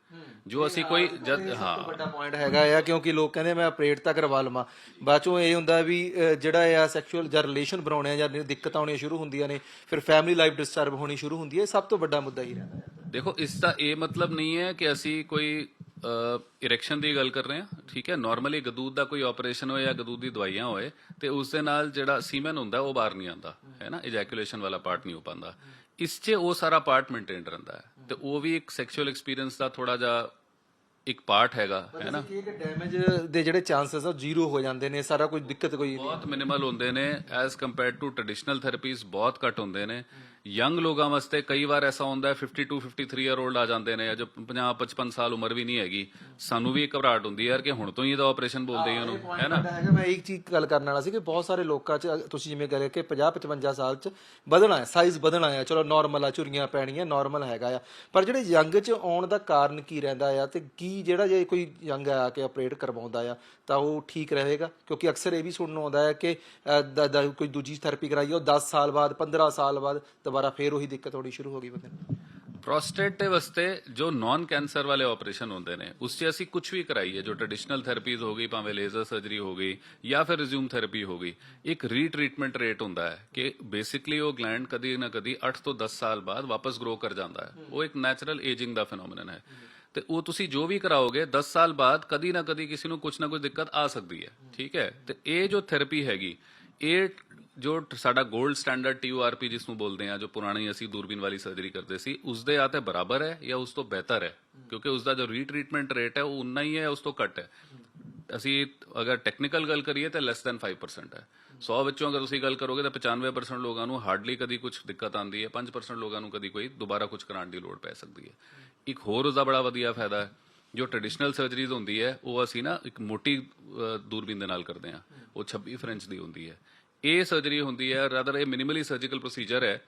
ਜੋ ਅਸੀਂ ਕੋਈ ਜਦ ਹਾਂ। ਵੱਡਾ ਪੁਆਇੰਟ ਹੈਗਾ ਆ ਕਿਉਂਕਿ ਲੋਕ ਕਹਿੰਦੇ ਮੈਂ ਆਪਰੇਟ ਤਾਂ ਕਰਵਾ ਲਵਾਂ। ਬਾਅਦ ਇਹ ਹੁੰਦਾ ਵੀ ਜਿਹੜਾ ਆ ਸੈਕਸ਼ੂਅਲ ਜਾਂ ਰਿਲੇਸ਼ਨ ਬਣਾਉਣੇ ਜਾਂ ਦਿੱਕਤਾਂ ਆਉਣੀਆਂ ਸ਼ੁਰੂ ਹੁੰਦੀਆਂ ਨੇ ਫਿਰ ਫੈਮਿਲੀ ਲਾਈਫ ਡਿਸਟਰਬ ਹੋਣੀ ਸ਼ੁਰੂ ਹੁੰਦੀ ਹੈ ਸਭ ਤੋਂ ਵੱਡਾ ਮੁੱਦਾ ਹੀ ਰਹਿੰਦਾ। ਹੈ ਦੇਖੋ ਇਸ ਦਾ ਇਹ ਮਤਲਬ ਨਹੀਂ ਹੈ ਕਿ ਅਸੀਂ ਕੋਈ ਇਰੈਕਸ਼ਨ ਦੀ ਗੱਲ ਕਰ ਰਹੇ ਹਾਂ ਠੀਕ ਹੈ? ਨਾਰਮਲੀ ਗਦੂਦ ਦਾ ਕੋਈ ਆਪਰੇਸ਼ਨ ਹੋਏ ਜਾਂ ਗਦੂਦ ਦੀ ਦਵਾਈਆਂ ਹੋਏ ਤੇ ਉਸ ਦੇ ਨਾਲ ਜਿਹੜਾ ਸੀਮਨ ਹੁੰਦਾ ਉਹ ਬਾਹਰ ਨਹੀਂ ਆਉਂਦਾ ਹੈ। ਨਾ? ਇਜੈਕੂਲੇਸ਼ਨ ਵਾਲਾ ਪਾਰਟ ਨਹੀਂ ਹੋ ਪਾਉਂਦਾ। ਇਸ 'ਚ ਉਹ ਸਾਰਾ ਪਾਰਟ ਮੇਨਟੇਨ ਰਹਿੰਦਾ ਹੈ। ਤੇ ਉਹ ਵੀ ਇੱਕ ਸੈਕਸ਼ੂਅਲ ਐਕਸਪੀਰੀਅੰਸ ਦਾ ਥੋੜਾ ਜਿਹਾ ਇੱਕ ਪਾਰਟ ਹੈਗਾ ਹੈ ਨਾ? ਕਿ ਡੈਮੇਜ ਦੇ ਜਿਹੜੇ ਚਾਂਸਸ ਆ ਜ਼ੀਰੋ ਹੋ ਜਾਂਦੇ ਨੇ ਸਾਰਾ ਕੋਈ ਦਿੱਕਤ ਕੋਈ ਬਹੁਤ ਮਿਨੀਮਲ ਹੁੰਦੇ ਨੇ as compared to traditional therapies ਬਹੁਤ ਘੱਟ ਹੁੰਦੇ ਨੇ। ਯੰਗ ਲੋਕਾਂ ਵਾਸਤੇ ਕਈ ਵਾਰ ਐਸਾ ਹੁੰਦਾ ਹੈ 52 53 ਇਅਰ 올ਡ ਆ ਜਾਂਦੇ ਨੇ ਜੋ 50 55 ਸਾਲ ਉਮਰ ਵੀ ਨਹੀਂ ਹੈਗੀ। ਸਾਨੂੰ ਵੀ ਇੱਕ ਘਬਰਾਹਟ ਹੁੰਦੀ ਹੈ ਯਾਰ ਕਿ ਹੁਣ ਤੋਂ ਹੀ ਇਹਦਾ ਆਪਰੇਸ਼ਨ ਬੋਲਦੇ ਹੀ ਉਹਨੂੰ ਹੈ ਨਾ? ਮੈਂ ਇੱਕ ਚੀਜ਼ ਗੱਲ ਕਰਨ ਵਾਲਾ ਸੀ ਕਿ ਬਹੁਤ ਸਾਰੇ ਲੋਕਾਂ 'ਚ ਤੁਸੀਂ ਜਿਵੇਂ ਕਹ ਕਿ 50 55 ਸਾਲ 'ਚ ਵਧਣਾ ਹੈ ਸਾਈਜ਼ ਵਧਣਾ ਹੈ। ਚਲੋ ਨਾਰਮਲ ਆ ਚੁਰੀਆਂ ਪੈਣੀਆਂ ਨਾਰਮਲ ਹੈਗਾ ਆ। ਪਰ ਜਿਹੜੇ ਯੰਗ 'ਚ ਆਉਣ ਦਾ ਕਾਰਨ ਕੀ ਰਹਿੰਦਾ ਆ ਤੇ ਕੀ ਜਿਹੜਾ ਜੇ ਕੋਈ ਯੰਗ ਆ ਕੇ ਆਪਰੇਟ ਕਰਵਾਉਂਦਾ ਆ ਤਾਂ ਉਹ ਠੀਕ ਰਹੇਗਾ ਕਿਉਂਕਿ ਅਕਸਰ ਇਹ ਵੀ ਸੁਣਨ ਨੂੰ ਆਉਂਦਾ ਹੈ ਕਿ ਕੋਈ ਦੂਜੀ ਥੈਰੇਪੀ ਕਰਾਈ ਉਹ 10 ਸਾਲ ਬਾਅਦ 15 ਸਾਲ ਬਾਅਦ ਦੁਬਾਰਾ ਫੇਰ ਉਹੀ ਦਿੱਕਤ ਹੋਣੀ ਸ਼ੁਰੂ ਹੋ ਗਈ ਬੰਦੇ ਨੂੰ। ਪ੍ਰੋਸਟੇਟ ਦੇ ਵਾਸਤੇ ਜੋ ਨਾਨ ਕੈਂਸਰ ਵਾਲੇ ਆਪਰੇਸ਼ਨ ਹੁੰਦੇ ਨੇ ਉਸ 'ਚ ਅਸੀਂ ਕੁਝ ਵੀ ਕਰਾਈਏ ਜੋ ਟ੍ਰੈਡੀਸ਼ਨਲ ਥੈਰੇਪੀਜ਼ ਹੋ ਗਈ ਭਾਵੇਂ ਲੇਜ਼ਰ ਸਰਜਰੀ ਹੋ ਗਈ ਜਾਂ ਫਿਰ ਰਿਜ਼ਿਊਮ ਥੈਰੇਪੀ ਹੋ ਗਈ ਇੱਕ ਰੀਟ੍ਰੀਟਮੈਂਟ ਰੇਟ ਹੁੰਦਾ ਹੈ ਕਿ ਬੇਸਿਕਲੀ ਉਹ ਗਲੈਂਡ ਕਦੀ ਨਾ ਕਦੀ 8 ਤੋਂ 10 ਸਾਲ ਬਾਅਦ ਵਾਪਸ ਗਰੋ ਕਰ ਜਾਂਦਾ ਹੈ। ਉਹ ਇੱਕ ਨੈਚੁਰਲ ਏਜਿੰਗ ਦਾ ਫੀਨੋਮੀਨਨ ਹੈ। ਤੇ ਉਹ ਤੁਸੀਂ ਜੋ ਵੀ ਕਰਾਓਗੇ 10 ਸਾਲ ਬਾਅਦ ਕਦੀ ਨਾ ਕਦੀ ਕਿਸੇ ਨੂੰ ਕੁਝ ਨਾ ਕੁਝ ਦਿੱਕਤ ਆ ਸਕਦੀ ਹੈ, ਠੀਕ ਹੈ? ਤੇ ਇਹ ਜੋ ਥੈਰੇਪੀ ਹੈਗੀ, ਇਹ ਜੋ ਸਾਡਾ 골ਡ ਸਟੈਂਡਰਡ ਟੀਯੂਆਰਪੀ ਜਿਸ ਨੂੰ ਬੋਲਦੇ ਆ ਜੋ ਪੁਰਾਣੀ ਅਸੀਂ ਦੂਰਬੀਨ ਵਾਲੀ ਸਰਜਰੀ ਕਰਦੇ ਸੀ ਉਸ ਦੇ ਆ ਤੇ ਬਰਾਬਰ ਹੈ ਜਾਂ ਉਸ ਤੋਂ ਬਿਹਤਰ ਹੈ? ਕਿਉਂਕਿ ਉਸ ਦਾ ਜੋ ਰੀਟ੍ਰੀਟਮੈਂਟ ਰੇਟ ਹੈ, ਉਹ ਉਨਾ ਹੀ ਹੈ, ਉਸ ਤੋਂ ਘੱਟ ਹੈ। ਅਸੀਂ ਅਗਰ ਟੈਕਨੀਕਲ ਗੱਲ ਕਰੀਏ ਤਾਂ ਲੈਸ ਦੈਨ 5% ਹੈ। 100 ਵਿੱਚੋਂ ਅਗਰ ਤੁਸੀਂ ਗੱਲ ਕਰੋਗੇ ਤਾਂ 95% ਲੋਕਾਂ ਨੂੰ ਹਾਰਡਲੀ ਕਦੀ ਕੁਝ ਦਿੱਕਤ ਆਉਂਦੀ ਹੈ 5% ਲੋਕਾਂ ਨੂੰ ਕਦੀ ਕੋਈ ਦੁਬਾਰਾ ਕੁਝ ਕਰਾਉਣ ਦੀ ਲੋੜ ਪੈ ਸਕਦੀ ਹੈ। ਇੱਕ ਹੋਰ ਉਸ ਦਾ ਬੜਾ ਵਧੀਆ ਫਾਇਦਾ ਹੈ, ਜੋ ਟ੍ਰੈਡੀਸ਼ਨਲ ਸਰਜਰੀਜ਼ ਹੁੰਦੀ ਹੈ, ਉਹ ਅਸੀਂ ਨਾ ਇੱਕ ਮੋਟੀ ਦੂਰਬੀਨ ਦੇ ਨਾਲ ਕਰਦੇ ਹਾਂ। ਉਹ 26 ਫ੍ਰੈਂਚ ਦੀ ਹੁੰਦੀ ਹੈ। ਇਹ ਸਰਜਰੀ ਹੁੰਦੀ ਹੈ ਰਾਦਰ ਇਹ ਮਿਨੀਮਲੀ ਸਰਜੀਕਲ ਪ੍ਰੋਸੀਜਰ ਹੈ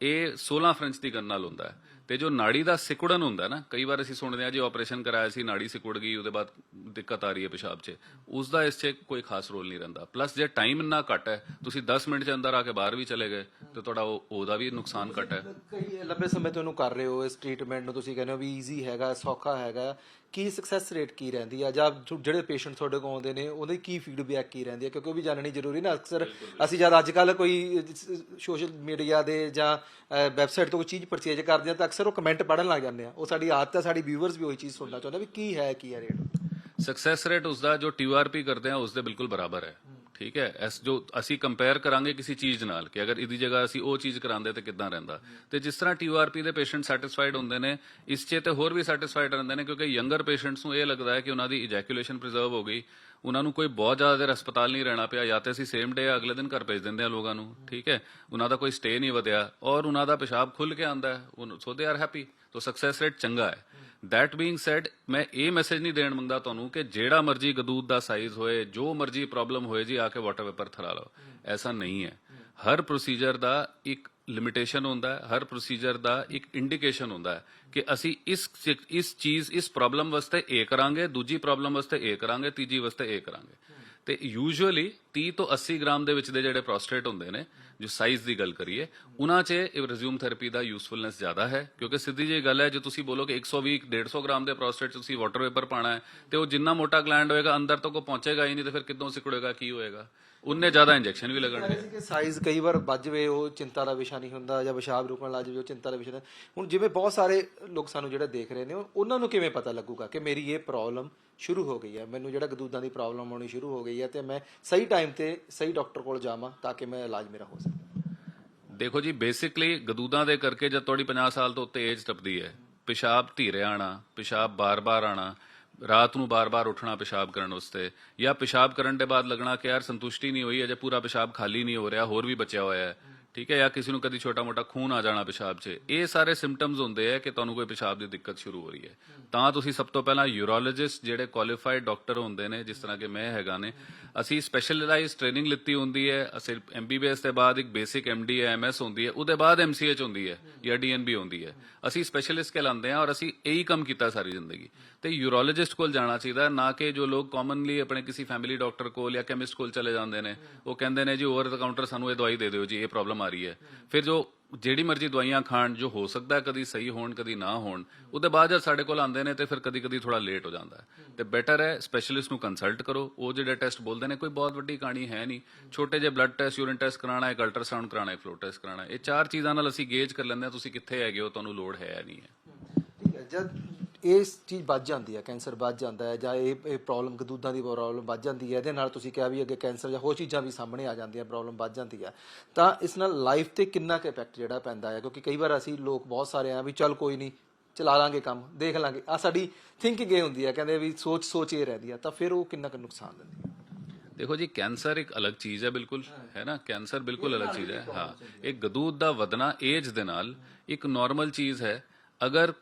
ਇਹ 16 ਫ੍ਰੈਂਚ ਦੀ ਗਨ ਨਾਲ ਹੁੰਦਾ ਹੈ। ਤੇ ਜੋ ਨਾੜੀ ਦਾ ਸਿਕੁੜਨ ਹੁੰਦਾ ਨਾ ਕਈ ਵਾਰ ਅਸੀਂ ਸੁਣਦੇ ਹਾਂ ਜੀ ਆਪਰੇਸ਼ਨ ਕਰਾਇਆ ਸੀ ਨਾੜੀ ਸਿਕੁੜ ਗਈ ਉਹਦੇ ਬਾਅਦ ਦਿੱਕਤ ਆ ਰਹੀ ਹੈ ਪਿਸ਼ਾਬ 'ਚ। ਉਸ ਦਾ ਇਸ 'ਚ ਕੋਈ ਖਾਸ ਰੋਲ ਨਹੀਂ ਰਹਿੰਦਾ। ਪਲੱਸ ਜੇ ਟਾਈਮ ਇੰਨਾ ਘੱਟ ਹੈ ਤੁਸੀਂ 10 ਮਿੰਟ 'ਚ ਅੰਦਰ ਆ ਕੇ ਬਾਹਰ ਵੀ ਚਲੇ ਗਏ ਤੇ ਤੁਹਾਡਾ ਉਹ- ਉਹਦਾ ਵੀ ਨੁਕਸਾਨ ਘੱਟ ਹੈ। ਕਈ ਲੰਬੇ ਸਮੇਂ ਤੋਂ ਇਹਨੂੰ ਕਰ ਰਹੇ ਹੋ ਇਸ ਟ੍ਰੀਟਮੈਂਟ ਨੂੰ ਤੁਸੀਂ ਕਹਿੰਦੇ ਹੋ ਵੀ ਈਜ਼ੀ ਹੈਗਾ ਸੌਖਾ ਹੈਗਾ। ਕੀ ਸਕਸੈਸ ਰੇਟ ਕੀ ਰਹਿੰਦੀ ਆ? ਜਾਂ ਜਿਹੜੇ ਪੇਸ਼ੈਂਟ ਤੁਹਾਡੇ ਕੋਲ ਆਉਂਦੇ ਨੇ ਉਹਦੀ ਕੀ ਫੀਡਬੈਕ ਕੀ ਰਹਿੰਦੀ ਹੈ ਕਿਉਂਕਿ ਉਹ ਵੀ ਜਾਣਨੀ ਜ਼ਰੂਰੀ ਨਾ ਅਕਸਰ ਅਸੀਂ ਜਦ ਅੱਜ ਕੱਲ ਕੋਈ ਸੋਸ਼ਲ ਮੀਡੀਆ ਦੇ ਜਾਂ ਵੈਬਸਾਈਟ ਤੋਂ ਕੋਈ ਚੀਜ਼ ਪਰਚੇਜ ਕਰਦੇ ਹਾਂ ਤਾਂ ਅਕਸਰ ਉਹ ਕਮੈਂਟ ਪੜ੍ਹਨ ਲੱਗ ਜਾਂਦੇ ਆ। ਉਹ ਸਾਡੀ ਆਦਤ ਹੈ ਸਾਡੀ ਵਿਊਅਰਸ ਵੀ ਉਹੀ ਚੀਜ਼ ਸੁਣਨਾ ਚਾਹੁੰਦੇ ਵੀ ਕੀ ਹੈ ਕੀ ਹੈ ਰੇਟ ਸਕਸੈਸ ਰੇਟ ਉਸ ਦਾ ਜੋ ਟੀਆਰਪੀ ਕਰਦੇ ਆ ਉਸ ਦੇ ਬਿਲਕੁਲ ਬਰਾਬਰ ਹੈ। ਠੀਕ ਹੈ? ਐਸ ਜੋ ਅਸੀਂ ਕੰਪੇਅਰ ਕਰਾਂਗੇ ਕਿਸੇ ਚੀਜ਼ ਨਾਲ ਕਿ ਅਗਰ ਇਹਦੀ ਜਗ੍ਹਾ ਅਸੀਂ ਉਹ ਚੀਜ਼ ਕਰਾਉਂਦੇ ਤੇ ਕਿੱਦਾਂ ਰਹਿੰਦਾ? ਤੇ ਜਿਸ ਤਰ੍ਹਾਂ ਟੀਆਰਪੀ ਦੇ ਪੇਸ਼ੈਂਟ ਸੈਟੀਸਫਾਈਡ ਹੁੰਦੇ ਨੇ, ਇਸ 'ਚ ਤੇ ਹੋਰ ਵੀ ਸੈਟੀਸਫਾਈਡ ਰਹਿੰਦੇ ਨੇ ਕਿਉਂਕਿ ਯੰਗਰ ਪੇਸ਼ੈਂਟਸ ਨੂੰ ਇਹ ਲੱਗਦਾ ਹੈ ਕਿ ਉਹਨਾਂ ਦੀ ਇਜੈਕੂਲੇਸ਼ਨ ਪ੍ਰੀਜ਼ਰਵ ਹੋ ਗਈ। ਉਹਨਾਂ ਨੂੰ ਕੋਈ ਬਹੁਤ ਜ਼ਿਆਦਾ ਦੇਰ ਹਸਪਤਾਲ ਨਹੀਂ ਰਹਿਣਾ ਪਿਆ, ਜਾਂ ਤੇ ਅਸੀਂ ਸੇਮ ਡੇ ਅਗਲੇ ਦਿਨ ਘਰ ਭੇਜ ਦਿੰਦੇ ਆ ਲੋਕਾਂ ਨੂੰ, ਠੀਕ ਹੈ? ਉਹਨਾਂ ਦਾ ਕੋਈ ਸਟੇ ਨਹੀਂ ਵਧਿਆ ਔਰ ਉਹਨਾਂ ਦਾ ਪਿਸ਼ਾਬ ਖੁੱਲ ਕੇ ਆਂਦਾ ਹੈ। ਸੋ ਦੇ ਆਰ ਹੈਪੀ ਤੋ ਸਕਸੈਸ ਰੇਟ ਚੰਗਾ ਹੈ। ਦੈਟ ਬੀਇੰਗ ਸੈਡ ਮੈਂ ਇਹ ਮੈਸੇਜ ਨਹੀਂ ਦੇਣ ਮੰਗਦਾ ਤੁਹਾਨੂੰ ਕਿ ਜਿਹੜਾ ਮਰਜ਼ੀ ਗਦੂਦ ਦਾ ਸਾਈਜ਼ ਹੋਏ, ਜੋ ਮਰਜ਼ੀ ਪ੍ਰੋਬਲਮ ਹੋਏ ਜੀ, ਆ ਕੇ ਵਾਟਰ ਪੇਪਰ ਥਰਾ ਲਓ। ਐਸਾ ਨਹੀਂ ਹੈ। ਹਰ ਪ੍ਰੋਸੀਜਰ ਦਾ ਇੱਕ ਲਿਮਿਟੇਸ਼ਨ ਹੁੰਦਾ ਹੈ, ਹਰ ਪ੍ਰੋਸੀਜਰ ਦਾ ਇੱਕ ਇੰਡੀਕੇਸ਼ਨ ਹੁੰਦਾ ਹੈ ਕਿ ਅਸੀਂ ਇਸ ਇਸ ਚੀਜ਼, ਇਸ ਪ੍ਰੋਬਲਮ ਵਾਸਤੇ ਇਹ ਕਰਾਂਗੇ, ਦੂਜੀ ਪ੍ਰੋਬਲਮ ਵਾਸਤੇ ਇਹ ਕਰਾਂਗੇ, ਤੀਜੀ ਵਾਸਤੇ ਇਹ ਕਰਾਂਗੇ। ਤੇ ਯੂਜੂਅਲੀ 30 ਤੋਂ 80 ਗ੍ਰਾਮ ਦੇ ਵਿੱਚ ਦੇ ਜਿਹੜੇ ਪ੍ਰੋਸਟੇਟ ਹੁੰਦੇ ਨੇ ਜੋ ਸਾਈਜ਼ ਦੀ ਗੱਲ ਕਰੀਏ, ਉਹਨਾਂ 'ਚ ਇਹ ਰਿਜ਼ਿਊਮ ਥੈਰੇਪੀ ਦਾ ਯੂਸਫੁਲਨੈਸ ਜ਼ਿਆਦਾ ਹੈ, ਕਿਉਂਕਿ ਸਿੱਧੀ ਜਿਹੀ ਗੱਲ ਹੈ, ਜੇ ਤੁਸੀਂ ਬੋਲੋ ਕਿ 120 150 ਗ੍ਰਾਮ ਦੇ ਪ੍ਰੋਸਟੇਟ 'ਚ ਤੁਸੀਂ ਵਾਟਰ ਵੇਪਰ ਪਾਣਾ ਹੈ, ਤੇ ਉਹ ਜਿੰਨਾ ਮੋਟਾ ਗਲੈਂਡ ਹੋਏਗਾ, ਅੰਦਰ ਤੱਕ ਉਹ ਪਹੁੰਚੇਗਾ ਹੀ ਨਹੀਂ, ਤੇ ਫਿਰ ਕਿੱਦੋਂ ਸਿਕੜੇਗਾ ਕੀ ਹੋਏਗਾ? ਉਨੇ ਜ਼ਿਆਦਾ ਇੰਜੈਕਸ਼ਨ ਵੀ ਲੱਗਣਗੇ ਕਿ ਸਾਈਜ਼ ਕਈ ਵਾਰ ਵੱਜ ਜਾਵੇ, ਉਹ ਚਿੰਤਾ ਦਾ ਵਿਸ਼ਾ ਨਹੀਂ ਹੁੰਦਾ, ਜਾਂ ਪਿਸ਼ਾਬ ਰੁਕਣ ਲੱਗ ਜਾਵੇ, ਉਹ ਚਿੰਤਾ ਦਾ ਵਿਸ਼ਾ ਹੁਣ ਜਿਵੇਂ ਬਹੁਤ ਸਾਰੇ ਲੋਕ ਸਾਨੂੰ ਜਿਹੜੇ ਦੇਖ ਰਹੇ ਨੇ, ਉਹਨਾਂ ਨੂੰ ਕਿਵੇਂ ਪਤਾ ਲੱਗੂਗਾ ਕਿ ਮੇਰੀ ਇਹ ਪ੍ਰੋਬਲਮ ਸ਼ੁਰੂ ਹੋ ਗਈ ਹੈ? ਮੈਨੂੰ ਜਿਹੜਾ ਗਦੂਦਾਂ ਦੀ ਪ੍ਰੋਬਲਮ ਆਉਣੀ ਸ਼ੁਰੂ ਹੋ ਗਈ ਹੈ, ਤੇ ਮੈਂ ਸਹੀ ਟਾਈਮ ਤੇ ਸਹੀ ਡਾਕਟਰ ਕੋਲ ਜਾਵਾਂ, ਤਾਂ ਕਿ ਮੈਂ ਇਲਾਜ ਮੇਰਾ ਹੋ ਸਕੇ। ਦੇਖੋ ਜੀ ਬੇਸਿਕਲੀ ਗਦੂਦਾਂ ਦੇ ਕਰਕੇ ਜਦ ਤੁਹਾਡੀ 50 ਸਾਲ ਤੋਂ ਉੱਤੇ ਏਜ ਟੱਪਦੀ ਹੈ, ਪਿਸ਼ਾਬ ਧੀਰੇ ਆਣਾ, ਪਿਸ਼ਾਬ ਬਾਰ-ਬਾਰ ਆਣਾ, ਰਾਤ ਨੂੰ ਬਾਰ-ਬਾਰ ਉੱਠਣਾ ਪਿਸ਼ਾਬ ਕਰਨ ਵਾਸਤੇ, ਜਾਂ ਪਿਸ਼ਾਬ ਕਰਨ ਦੇ ਬਾਅਦ ਲੱਗਣਾ ਕਿ ਯਾਰ ਸੰਤੁਸ਼ਟੀ ਨਹੀਂ ਹੋਈ, ਅਜੇ ਪੂਰਾ ਪਿਸ਼ਾਬ ਖਾਲੀ ਨਹੀਂ ਹੋ ਰਿਹਾ, ਹੋਰ ਵੀ ਬਚਿਆ ਹੋਇਆ ਹੈ। ਠੀਕ ਹੈ, ਜਾਂ ਕਿਸੇ ਨੂੰ ਕਦੀ ਛੋਟਾ-ਮੋਟਾ ਖੂਨ ਆ ਜਾਣਾ ਪਿਸ਼ਾਬ 'ਚ, ਇਹ ਸਾਰੇ ਸਿੰਪਟਮਸ ਹੁੰਦੇ ਆ ਕਿ ਤੁਹਾਨੂੰ ਕੋਈ ਪਿਸ਼ਾਬ ਦੀ ਦਿੱਕਤ ਸ਼ੁਰੂ ਹੋ ਰਹੀ ਹੈ। ਤਾਂ ਤੁਸੀਂ ਸਭ ਤੋਂ ਪਹਿਲਾਂ ਯੂਰੋਲੋਜਿਸਟ ਜਿਹੜੇ ਕੁਆਲੀਫਾਈਡ ਡਾਕਟਰ ਹੁੰਦੇ ਨੇ, ਜਿਸ ਤਰ੍ਹਾਂ ਕਿ ਮੈਂ ਹੈਗਾ ਨੇ, ਅਸੀਂ ਸਪੈਸ਼ਲਾਈਜ਼ਡ ਟ੍ਰੇਨਿੰਗ ਲਿੱਤੀ ਹੁੰਦੀ ਹੈ, ਅਸੀਂ ਐਮਬੀਬੀਐਸ ਦੇ ਬਾਅਦ ਇੱਕ ਬੇਸਿਕ ਐਮਡੀ ਐਮਐਸ ਹੁੰਦੀ ਹੈ, ਉਹਦੇ ਬਾਅਦ ਐਮਸੀਐਚ ਹੁੰਦੀ ਹੈ, ਜਾਂ ਡੀਐਨਬੀ ਹੁੰਦੀ ਹੈ। ਅਸੀਂ ਸਪੈਸ਼ਲਿਸਟ ਕਹਿਲਾਉਂਦੇ ਹਾਂ ਔਰ ਅਸੀਂ ਇਹੀ ਕੰਮ ਕੀਤਾ ਸਾਰੀ ਜ਼ਿੰਦਗੀ। ਤੇ ਯੂਰੋਲੋਜਿਸਟ ਕੋਲ ਜਾਣਾ ਚਾਹੀਦਾ, ਨਾ ਕਿ ਜੋ ਲੋਕ ਕਾਮਨਲੀ ਆਪਣੇ ਕਿਸੇ ਫੈਮਿਲੀ ਡਾਕਟਰ ਕੋਲ ਜਾਂ ਕੈਮਿਸਟ ਕੋਲ ਚਲੇ ਜਾਂਦੇ ਨੇ, ਉਹ ਕਹਿੰਦੇ ਨੇ, ਜੀ ਓਵਰ ਦ ਕਾਊਂਟਰ ਸਾਨੂੰ ਇਹ ਦਵਾਈ ਦੇ ਦਿਓ, ਜੀ, ਇਹ ਪ੍ਰੋਬਲਮ ਆ ਹੈ। ਫਿਰ ਜੋ ਜਿਹੜੀ ਮਰਜ਼ੀ ਦਵਾਈਆਂ ਖਾਣ, ਜੋ ਹੋ ਸਕਦਾ ਕਦੀ ਸਹੀ ਹੋਣ, ਕਦੀ ਨਾ ਹੋਣ, ਉਹਦੇ ਬਾਅਦ ਜਦ ਸਾਡੇ ਕੋਲ ਆਉਂਦੇ ਨੇ ਤੇ ਫਿਰ ਕਦੀ ਕਦੀ ਥੋੜਾ ਲੇਟ ਹੋ ਜਾਂਦਾ ਤੇ ਬੈਟਰ ਹੈ ਸਪੈਸ਼ਲਿਸਟ ਨੂੰ ਕੰਸਲਟ ਕਰੋ। ਉਹ ਜਿਹੜੇ ਟੈਸਟ ਬੋਲਦੇ ਨੇ, ਕੋਈ ਬਹੁਤ ਵੱਡੀ ਕਹਾਣੀ ਹੈ ਨਹੀਂ। ਛੋਟੇ ਜਿਹੇ ਬਲੱਡ ਟੈਸਟ ਯੂਰਿਨ ਟੈਸਟ ਕਰਾਉਣਾ ਇੱਕ ਅਲਟਰਾਸਾਊਂਡ ਕਰਾਉਣਾ ਹੈ ਫਲੋ ਟੈਸਟ ਕਰਾਉਣਾ ਇਹ ਚਾਰ ਚੀਜ਼ਾਂ ਨਾਲ ਅਸੀਂ ਗੇਜ ਕਰ ਲੈਂਦੇ ਹਾਂ, ਤੁਸੀਂ ਕਿੱਥੇ ਹੈਗੇ ਹੋ, ਤੁਹਾਨੂੰ ਲੋੜ ਹੈ ਨਹੀਂ ਹੈ। ਠੀਕ ਹੈ, ਜਦ ਇਹ ਚੀਜ਼ ਵੱਧ ਜਾਂਦੀ ਹੈ ਕੈਂਸਰ ਵੱਧ ਜਾਂਦਾ ਹੈ ਜਾਂ ਇਹ ਇਹ ਪ੍ਰੋਬਲਮ ਗਦੂਦਾਂ ਦੀ ਪ੍ਰੋਬਲਮ ਵੱਧ ਜਾਂਦੀ ਹੈ, ਇਹਦੇ ਨਾਲ ਤੁਸੀਂ ਕਿਹਾ ਵੀ ਅੱਗੇ ਕੈਂਸਰ ਜਾਂ ਹੋਰ ਚੀਜ਼ਾਂ ਵੀ ਸਾਹਮਣੇ ਆ ਜਾਂਦੀਆਂ ਪ੍ਰੋਬਲਮ ਵੱਧ ਜਾਂਦੀ ਹੈ ਤਾਂ ਇਸ ਨਾਲ ਲਾਈਫ ਤੇ ਕਿੰਨਾ ਕੁ ਇਫੈਕਟ ਜਿਹੜਾ ਪੈਂਦਾ ਹੈ ਕਿਉਂਕਿ ਕਈ ਵਾਰ ਅਸੀਂ ਲੋਕ ਬਹੁਤ ਸਾਰੇ ਆ ਵੀ ਚੱਲ ਕੋਈ ਨਹੀਂ ਚਲਾ ਲਾਂਗੇ ਕੰਮ, ਦੇਖ ਲਾਂਗੇ। ਆ ਸਾਡੀ ਥਿੰਕਿੰਗ ਇਹ ਹੁੰਦੀ ਹੈ ਕਹਿੰਦੇ ਵੀ ਸੋਚ ਸੋਚ ਇਹ ਰਹਿੰਦੀ ਹੈ ਤਾਂ ਫਿਰ ਉਹ ਕਿੰਨਾ ਕੁ ਨੁਕਸਾਨ ਦਿੰਦੀ ਹੈ ਦੇਖੋ ਜੀ, ਕੈਂਸਰ ਇੱਕ ਅਲੱਗ ਚੀਜ਼ ਹੈ ਬਿਲਕੁਲ, ਹੈ ਨਾ? ਕੈਂਸਰ ਬਿਲਕੁਲ ਅਲੱਗ ਚੀਜ਼ ਹੈ, ਹਾਂ। ਇੱਕ ਗਦੂਦ ਦਾ ਵਧਣਾ ਏਜ ਦੇ ਨਾਲ ਇੱਕ ਨਾਰਮਲ ਚੀਜ਼ ਹੈ। ਅਗਰ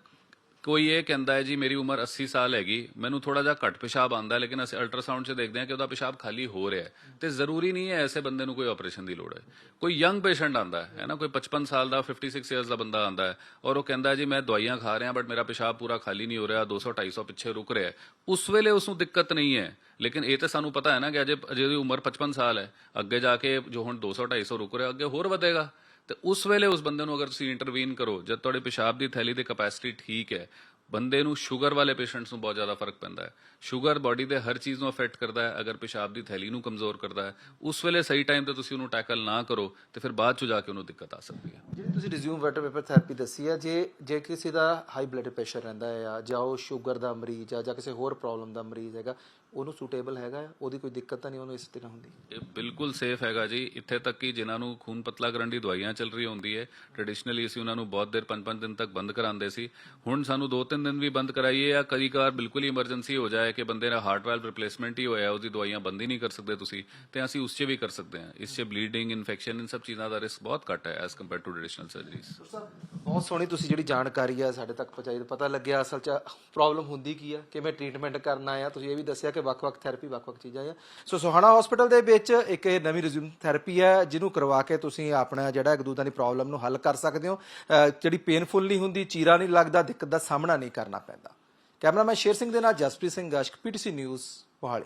ਕੋਈ ਇਹ ਕਹਿੰਦਾ ਹੈ, ਜੀ, ਮੇਰੀ ਉਮਰ 80 ਸਾਲ ਹੈਗੀ, ਮੈਨੂੰ ਥੋੜਾ ਜਿਹਾ ਘੱਟ ਪਿਸ਼ਾਬ ਆਉਂਦਾ ਹੈ, ਲੇਕਿਨ ਅਸੀਂ ਅਲਟਰਾਸਾਊਂਡ 'ਚ ਦੇਖਦੇ ਹਾਂ ਕਿ ਉਹਦਾ ਪਿਸ਼ਾਬ ਖਾਲੀ ਹੋ ਰਿਹਾ ਹੈ। ਤੇ ਜ਼ਰੂਰੀ ਨਹੀਂ ਹੈ ਐਸੇ ਬੰਦੇ ਨੂੰ ਕੋਈ ਆਪਰੇਸ਼ਨ ਦੀ ਲੋੜ ਹੈ। ਕੋਈ ਯੰਗ ਪੇਸ਼ੈਂਟ ਆਂਦਾ ਹੈ ਨਾ? ਕੋਈ 55 ਸਾਲ ਦਾ 56 ਇਅਰਸ ਦਾ ਬੰਦਾ ਆਂਦਾ ਹੈ ਔਰ ਉਹ ਕਹਿੰਦਾ ਜੀ, ਮੈਂ ਦਵਾਈਆਂ ਖਾ ਰਿਹਾ ਬਟ ਮੇਰਾ ਪਿਸ਼ਾਬ ਪੂਰਾ ਖਾਲੀ ਨਹੀਂ ਹੋ ਰਿਹਾ 200 250 ਪਿੱਛੇ ਰੁਕ ਰਿਹਾ ਉਸ ਵੇਲੇ ਉਸ ਨੂੰ ਦਿੱਕਤ ਨਹੀਂ ਹੈ, ਲੇਕਿਨ ਇਹ ਤਾਂ ਸਾਨੂੰ ਪਤਾ ਹੈ ਨਾ ਕਿ ਅਜੇ ਅਜੇ ਉਹਦੀ ਉਮਰ 55 ਸਾਲ ਹੈ। ਅੱਗੇ ਜਾ ਕੇ ਜੋ ਹੁਣ 200 250 ਰੁਕ ਰਿਹਾ, ਅੱਗੇ ਹੋਰ ਵਧੇਗਾ। ਤੇ ਉਸ ਵੇਲੇ ਉਸ ਬੰਦੇ ਨੂੰ ਅਗਰ ਤੁਸੀਂ ਇੰਟਰਵੀਨ ਕਰੋ, ਜਦ ਤੁਹਾਡੇ ਪਿਸ਼ਾਬ ਦੀ ਥੈਲੀ ਦੀ ਕਪੈਸਿਟੀ ਠੀਕ ਹੈ, ਬੰਦੇ ਨੂੰ ਸ਼ੂਗਰ ਵਾਲੇ ਪੇਸ਼ੈਂਟਸ ਨੂੰ ਬਹੁਤ ਜ਼ਿਆਦਾ ਫ਼ਰਕ ਪੈਂਦਾ ਹੈ। ਸ਼ੂਗਰ ਬਾਡੀ ਦੇ ਹਰ ਚੀਜ਼ ਨੂੰ ਅਫੈਕਟ ਕਰਦਾ ਹੈ ਅਗਰ ਪਿਸ਼ਾਬ ਦੀ ਥੈਲੀ ਨੂੰ ਕਮਜ਼ੋਰ ਕਰਦਾ ਹੈ ਉਸ ਵੇਲੇ ਸਹੀ ਟਾਈਮ ਤੇ ਤੁਸੀਂ ਉਹਨੂੰ ਟੈਕਲ ਨਾ ਕਰੋ ਤੇ ਫਿਰ ਬਾਅਦ ਚ ਜਾ ਕੇ ਉਹਨੂੰ ਦਿੱਕਤ ਆ ਸਕਦੀ ਹੈ। ਜਿਹੜੀ ਤੁਸੀਂ ਰਿਜ਼ਿਊਮ ਵਾਟਰ ਪੇਪਰ ਥੈਰੇਪੀ ਦੱਸੀ ਹੈ ਜੇ ਜੇ ਕਿਸੇ ਦਾ ਹਾਈ ਬਲੱਡ ਪ੍ਰੈਸ਼ਰ ਰਹਿੰਦਾ ਹੈ ਆ ਜਾਂ ਉਹ ਸ਼ੂਗਰ ਦਾ ਮਰੀਜ਼ ਆ ਜਾਂ ਕਿਸੇ ਹੋਰ ਪ੍ਰੋਬਲਮ ਦਾ ਮਰੀਜ਼ ਹੈਗਾ ਉਹਨੂੰ ਸੂਟੇਬਲ ਹੈਗਾ? ਉਹਦੀ ਕੋਈ ਦਿੱਕਤ ਤਾਂ ਨਹੀਂ ਉਹਨੂੰ ਇਸ ਤਰ੍ਹਾਂ ਹੁੰਦੀ? ਇਹ ਬਿਲਕੁਲ ਸੇਫ ਹੈਗਾ ਜੀ। ਇੱਥੇ ਤੱਕ ਕਿ ਜਿਨ੍ਹਾਂ ਨੂੰ ਖੂਨ ਪਤਲਾ ਕਰਨ ਦੀ ਦਵਾਈਆਂ ਚੱਲ ਰਹੀ ਹੁੰਦੀ ਹੈ ਟ੍ਰੈਡੀਸ਼ਨਲੀ ਅਸੀਂ ਉਹਨਾਂ ਨੂੰ ਬਹੁਤ ਦੇਰ 5-5 ਦਿਨ ਤੱਕ ਬੰਦ ਕਰਾਉਂਦੇ ਸੀ। ਹੁਣ ਸਾਨੂੰ 2-3 ਦਿਨ ਵੀ ਬੰਦ ਕਰਾਈਏ ਜਾਂ ਕਦੀ ਕਦਾਰ ਬਿਲਕੁਲ ਹੀ ਐਮਰਜੈਂਸੀ ਹੋ ਜਾਏ ਕਿ ਬੰਦੇ ਦਾ ਹਾਰਟ ਵਾਲਵ ਰਿਪਲੇਸਮੈਂਟ ਹੀ ਹੋਇਆ ਉਹਦੀ ਦਵਾਈਆਂ ਬੰਦ ਹੀ ਨਹੀਂ ਕਰ ਸਕਦੇ ਤੁਸੀਂ, ਤੇ ਅਸੀਂ ਉਸ 'ਚ ਵੀ ਕਰ ਸਕਦੇ ਹਾਂ। ਇਸ 'ਚ ਬਲੀਡਿੰਗ ਇਨਫੈਕਸ਼ਨ ਇਨ ਸਭ ਚੀਜ਼ਾਂ ਦਾ ਰਿਸਕ ਬਹੁਤ ਘੱਟ ਹੈ as compare to traditional surgeries ਬਹੁਤ ਸੋਹਣੀ ਤੁਸੀਂ ਜਿਹੜੀ ਜਾਣਕਾਰੀ ਆ ਸਾਡੇ ਤੱਕ ਪਹੁੰਚਾਈ, ਪਤਾ ਲੱਗਿਆ ਅਸਲ 'ਚ ਪ੍ਰੋਬਲਮ ਹੁੰਦੀ ਕੀ ਆ ਕਿਵੇਂ ਟ੍ਰੀਟਮੈਂਟ ਕਰਨਾ ਆ ਤੁਸੀਂ ਇਹ ਵੀ ਦੱਸਿਆ ਕਿ ਵੱਖ-ਵੱਖ ਥੈਰੇਪੀ ਵੱਖ-ਵੱਖ ਚੀਜ਼ਾਂ ਆ ਸੋ ਸੋਹਾਣਾ ਹਸਪੀਟਲ ਦੇ ਵਿੱਚ ਇੱਕ ਇਹ ਨਵੀਂ ਰਿਜ਼ਿਊਮ ਥੈਰੇਪੀ ਹੈ, ਜਿਹਨੂੰ ਕਰਵਾ ਕੇ ਤੁਸੀਂ ਆਪਣਾ ਜਿਹੜਾ ਇੱਕ ਦੂਜੇ ਦੀ ਪ੍ਰੋਬਲਮ ਨੂੰ ਹੱਲ ਕਰ ਸਕਦੇ ਹੋ। ਜਿਹੜੀ ਪੇਨਫੁਲ ਨਹੀਂ ਹੁੰਦੀ, ਚੀਰਾ ਨਹੀਂ ਲੱਗਦਾ, ਦਿੱਕਤ ਦਾ ਸਾਹਮਣਾ ਨਹੀਂ ਕਰਨਾ ਪੈਂਦਾ। ਕੈਮਰਾਮੈਨ ਸ਼ੇਰ ਸਿੰਘ ਦੇ ਨਾਲ ਜਸਪ੍ਰੀਤ ਸਿੰਘ ਗਸ਼ਕ ਪੀਟੀਸੀ ਨਿਊਜ਼ ਮੋਹਾਲੀ।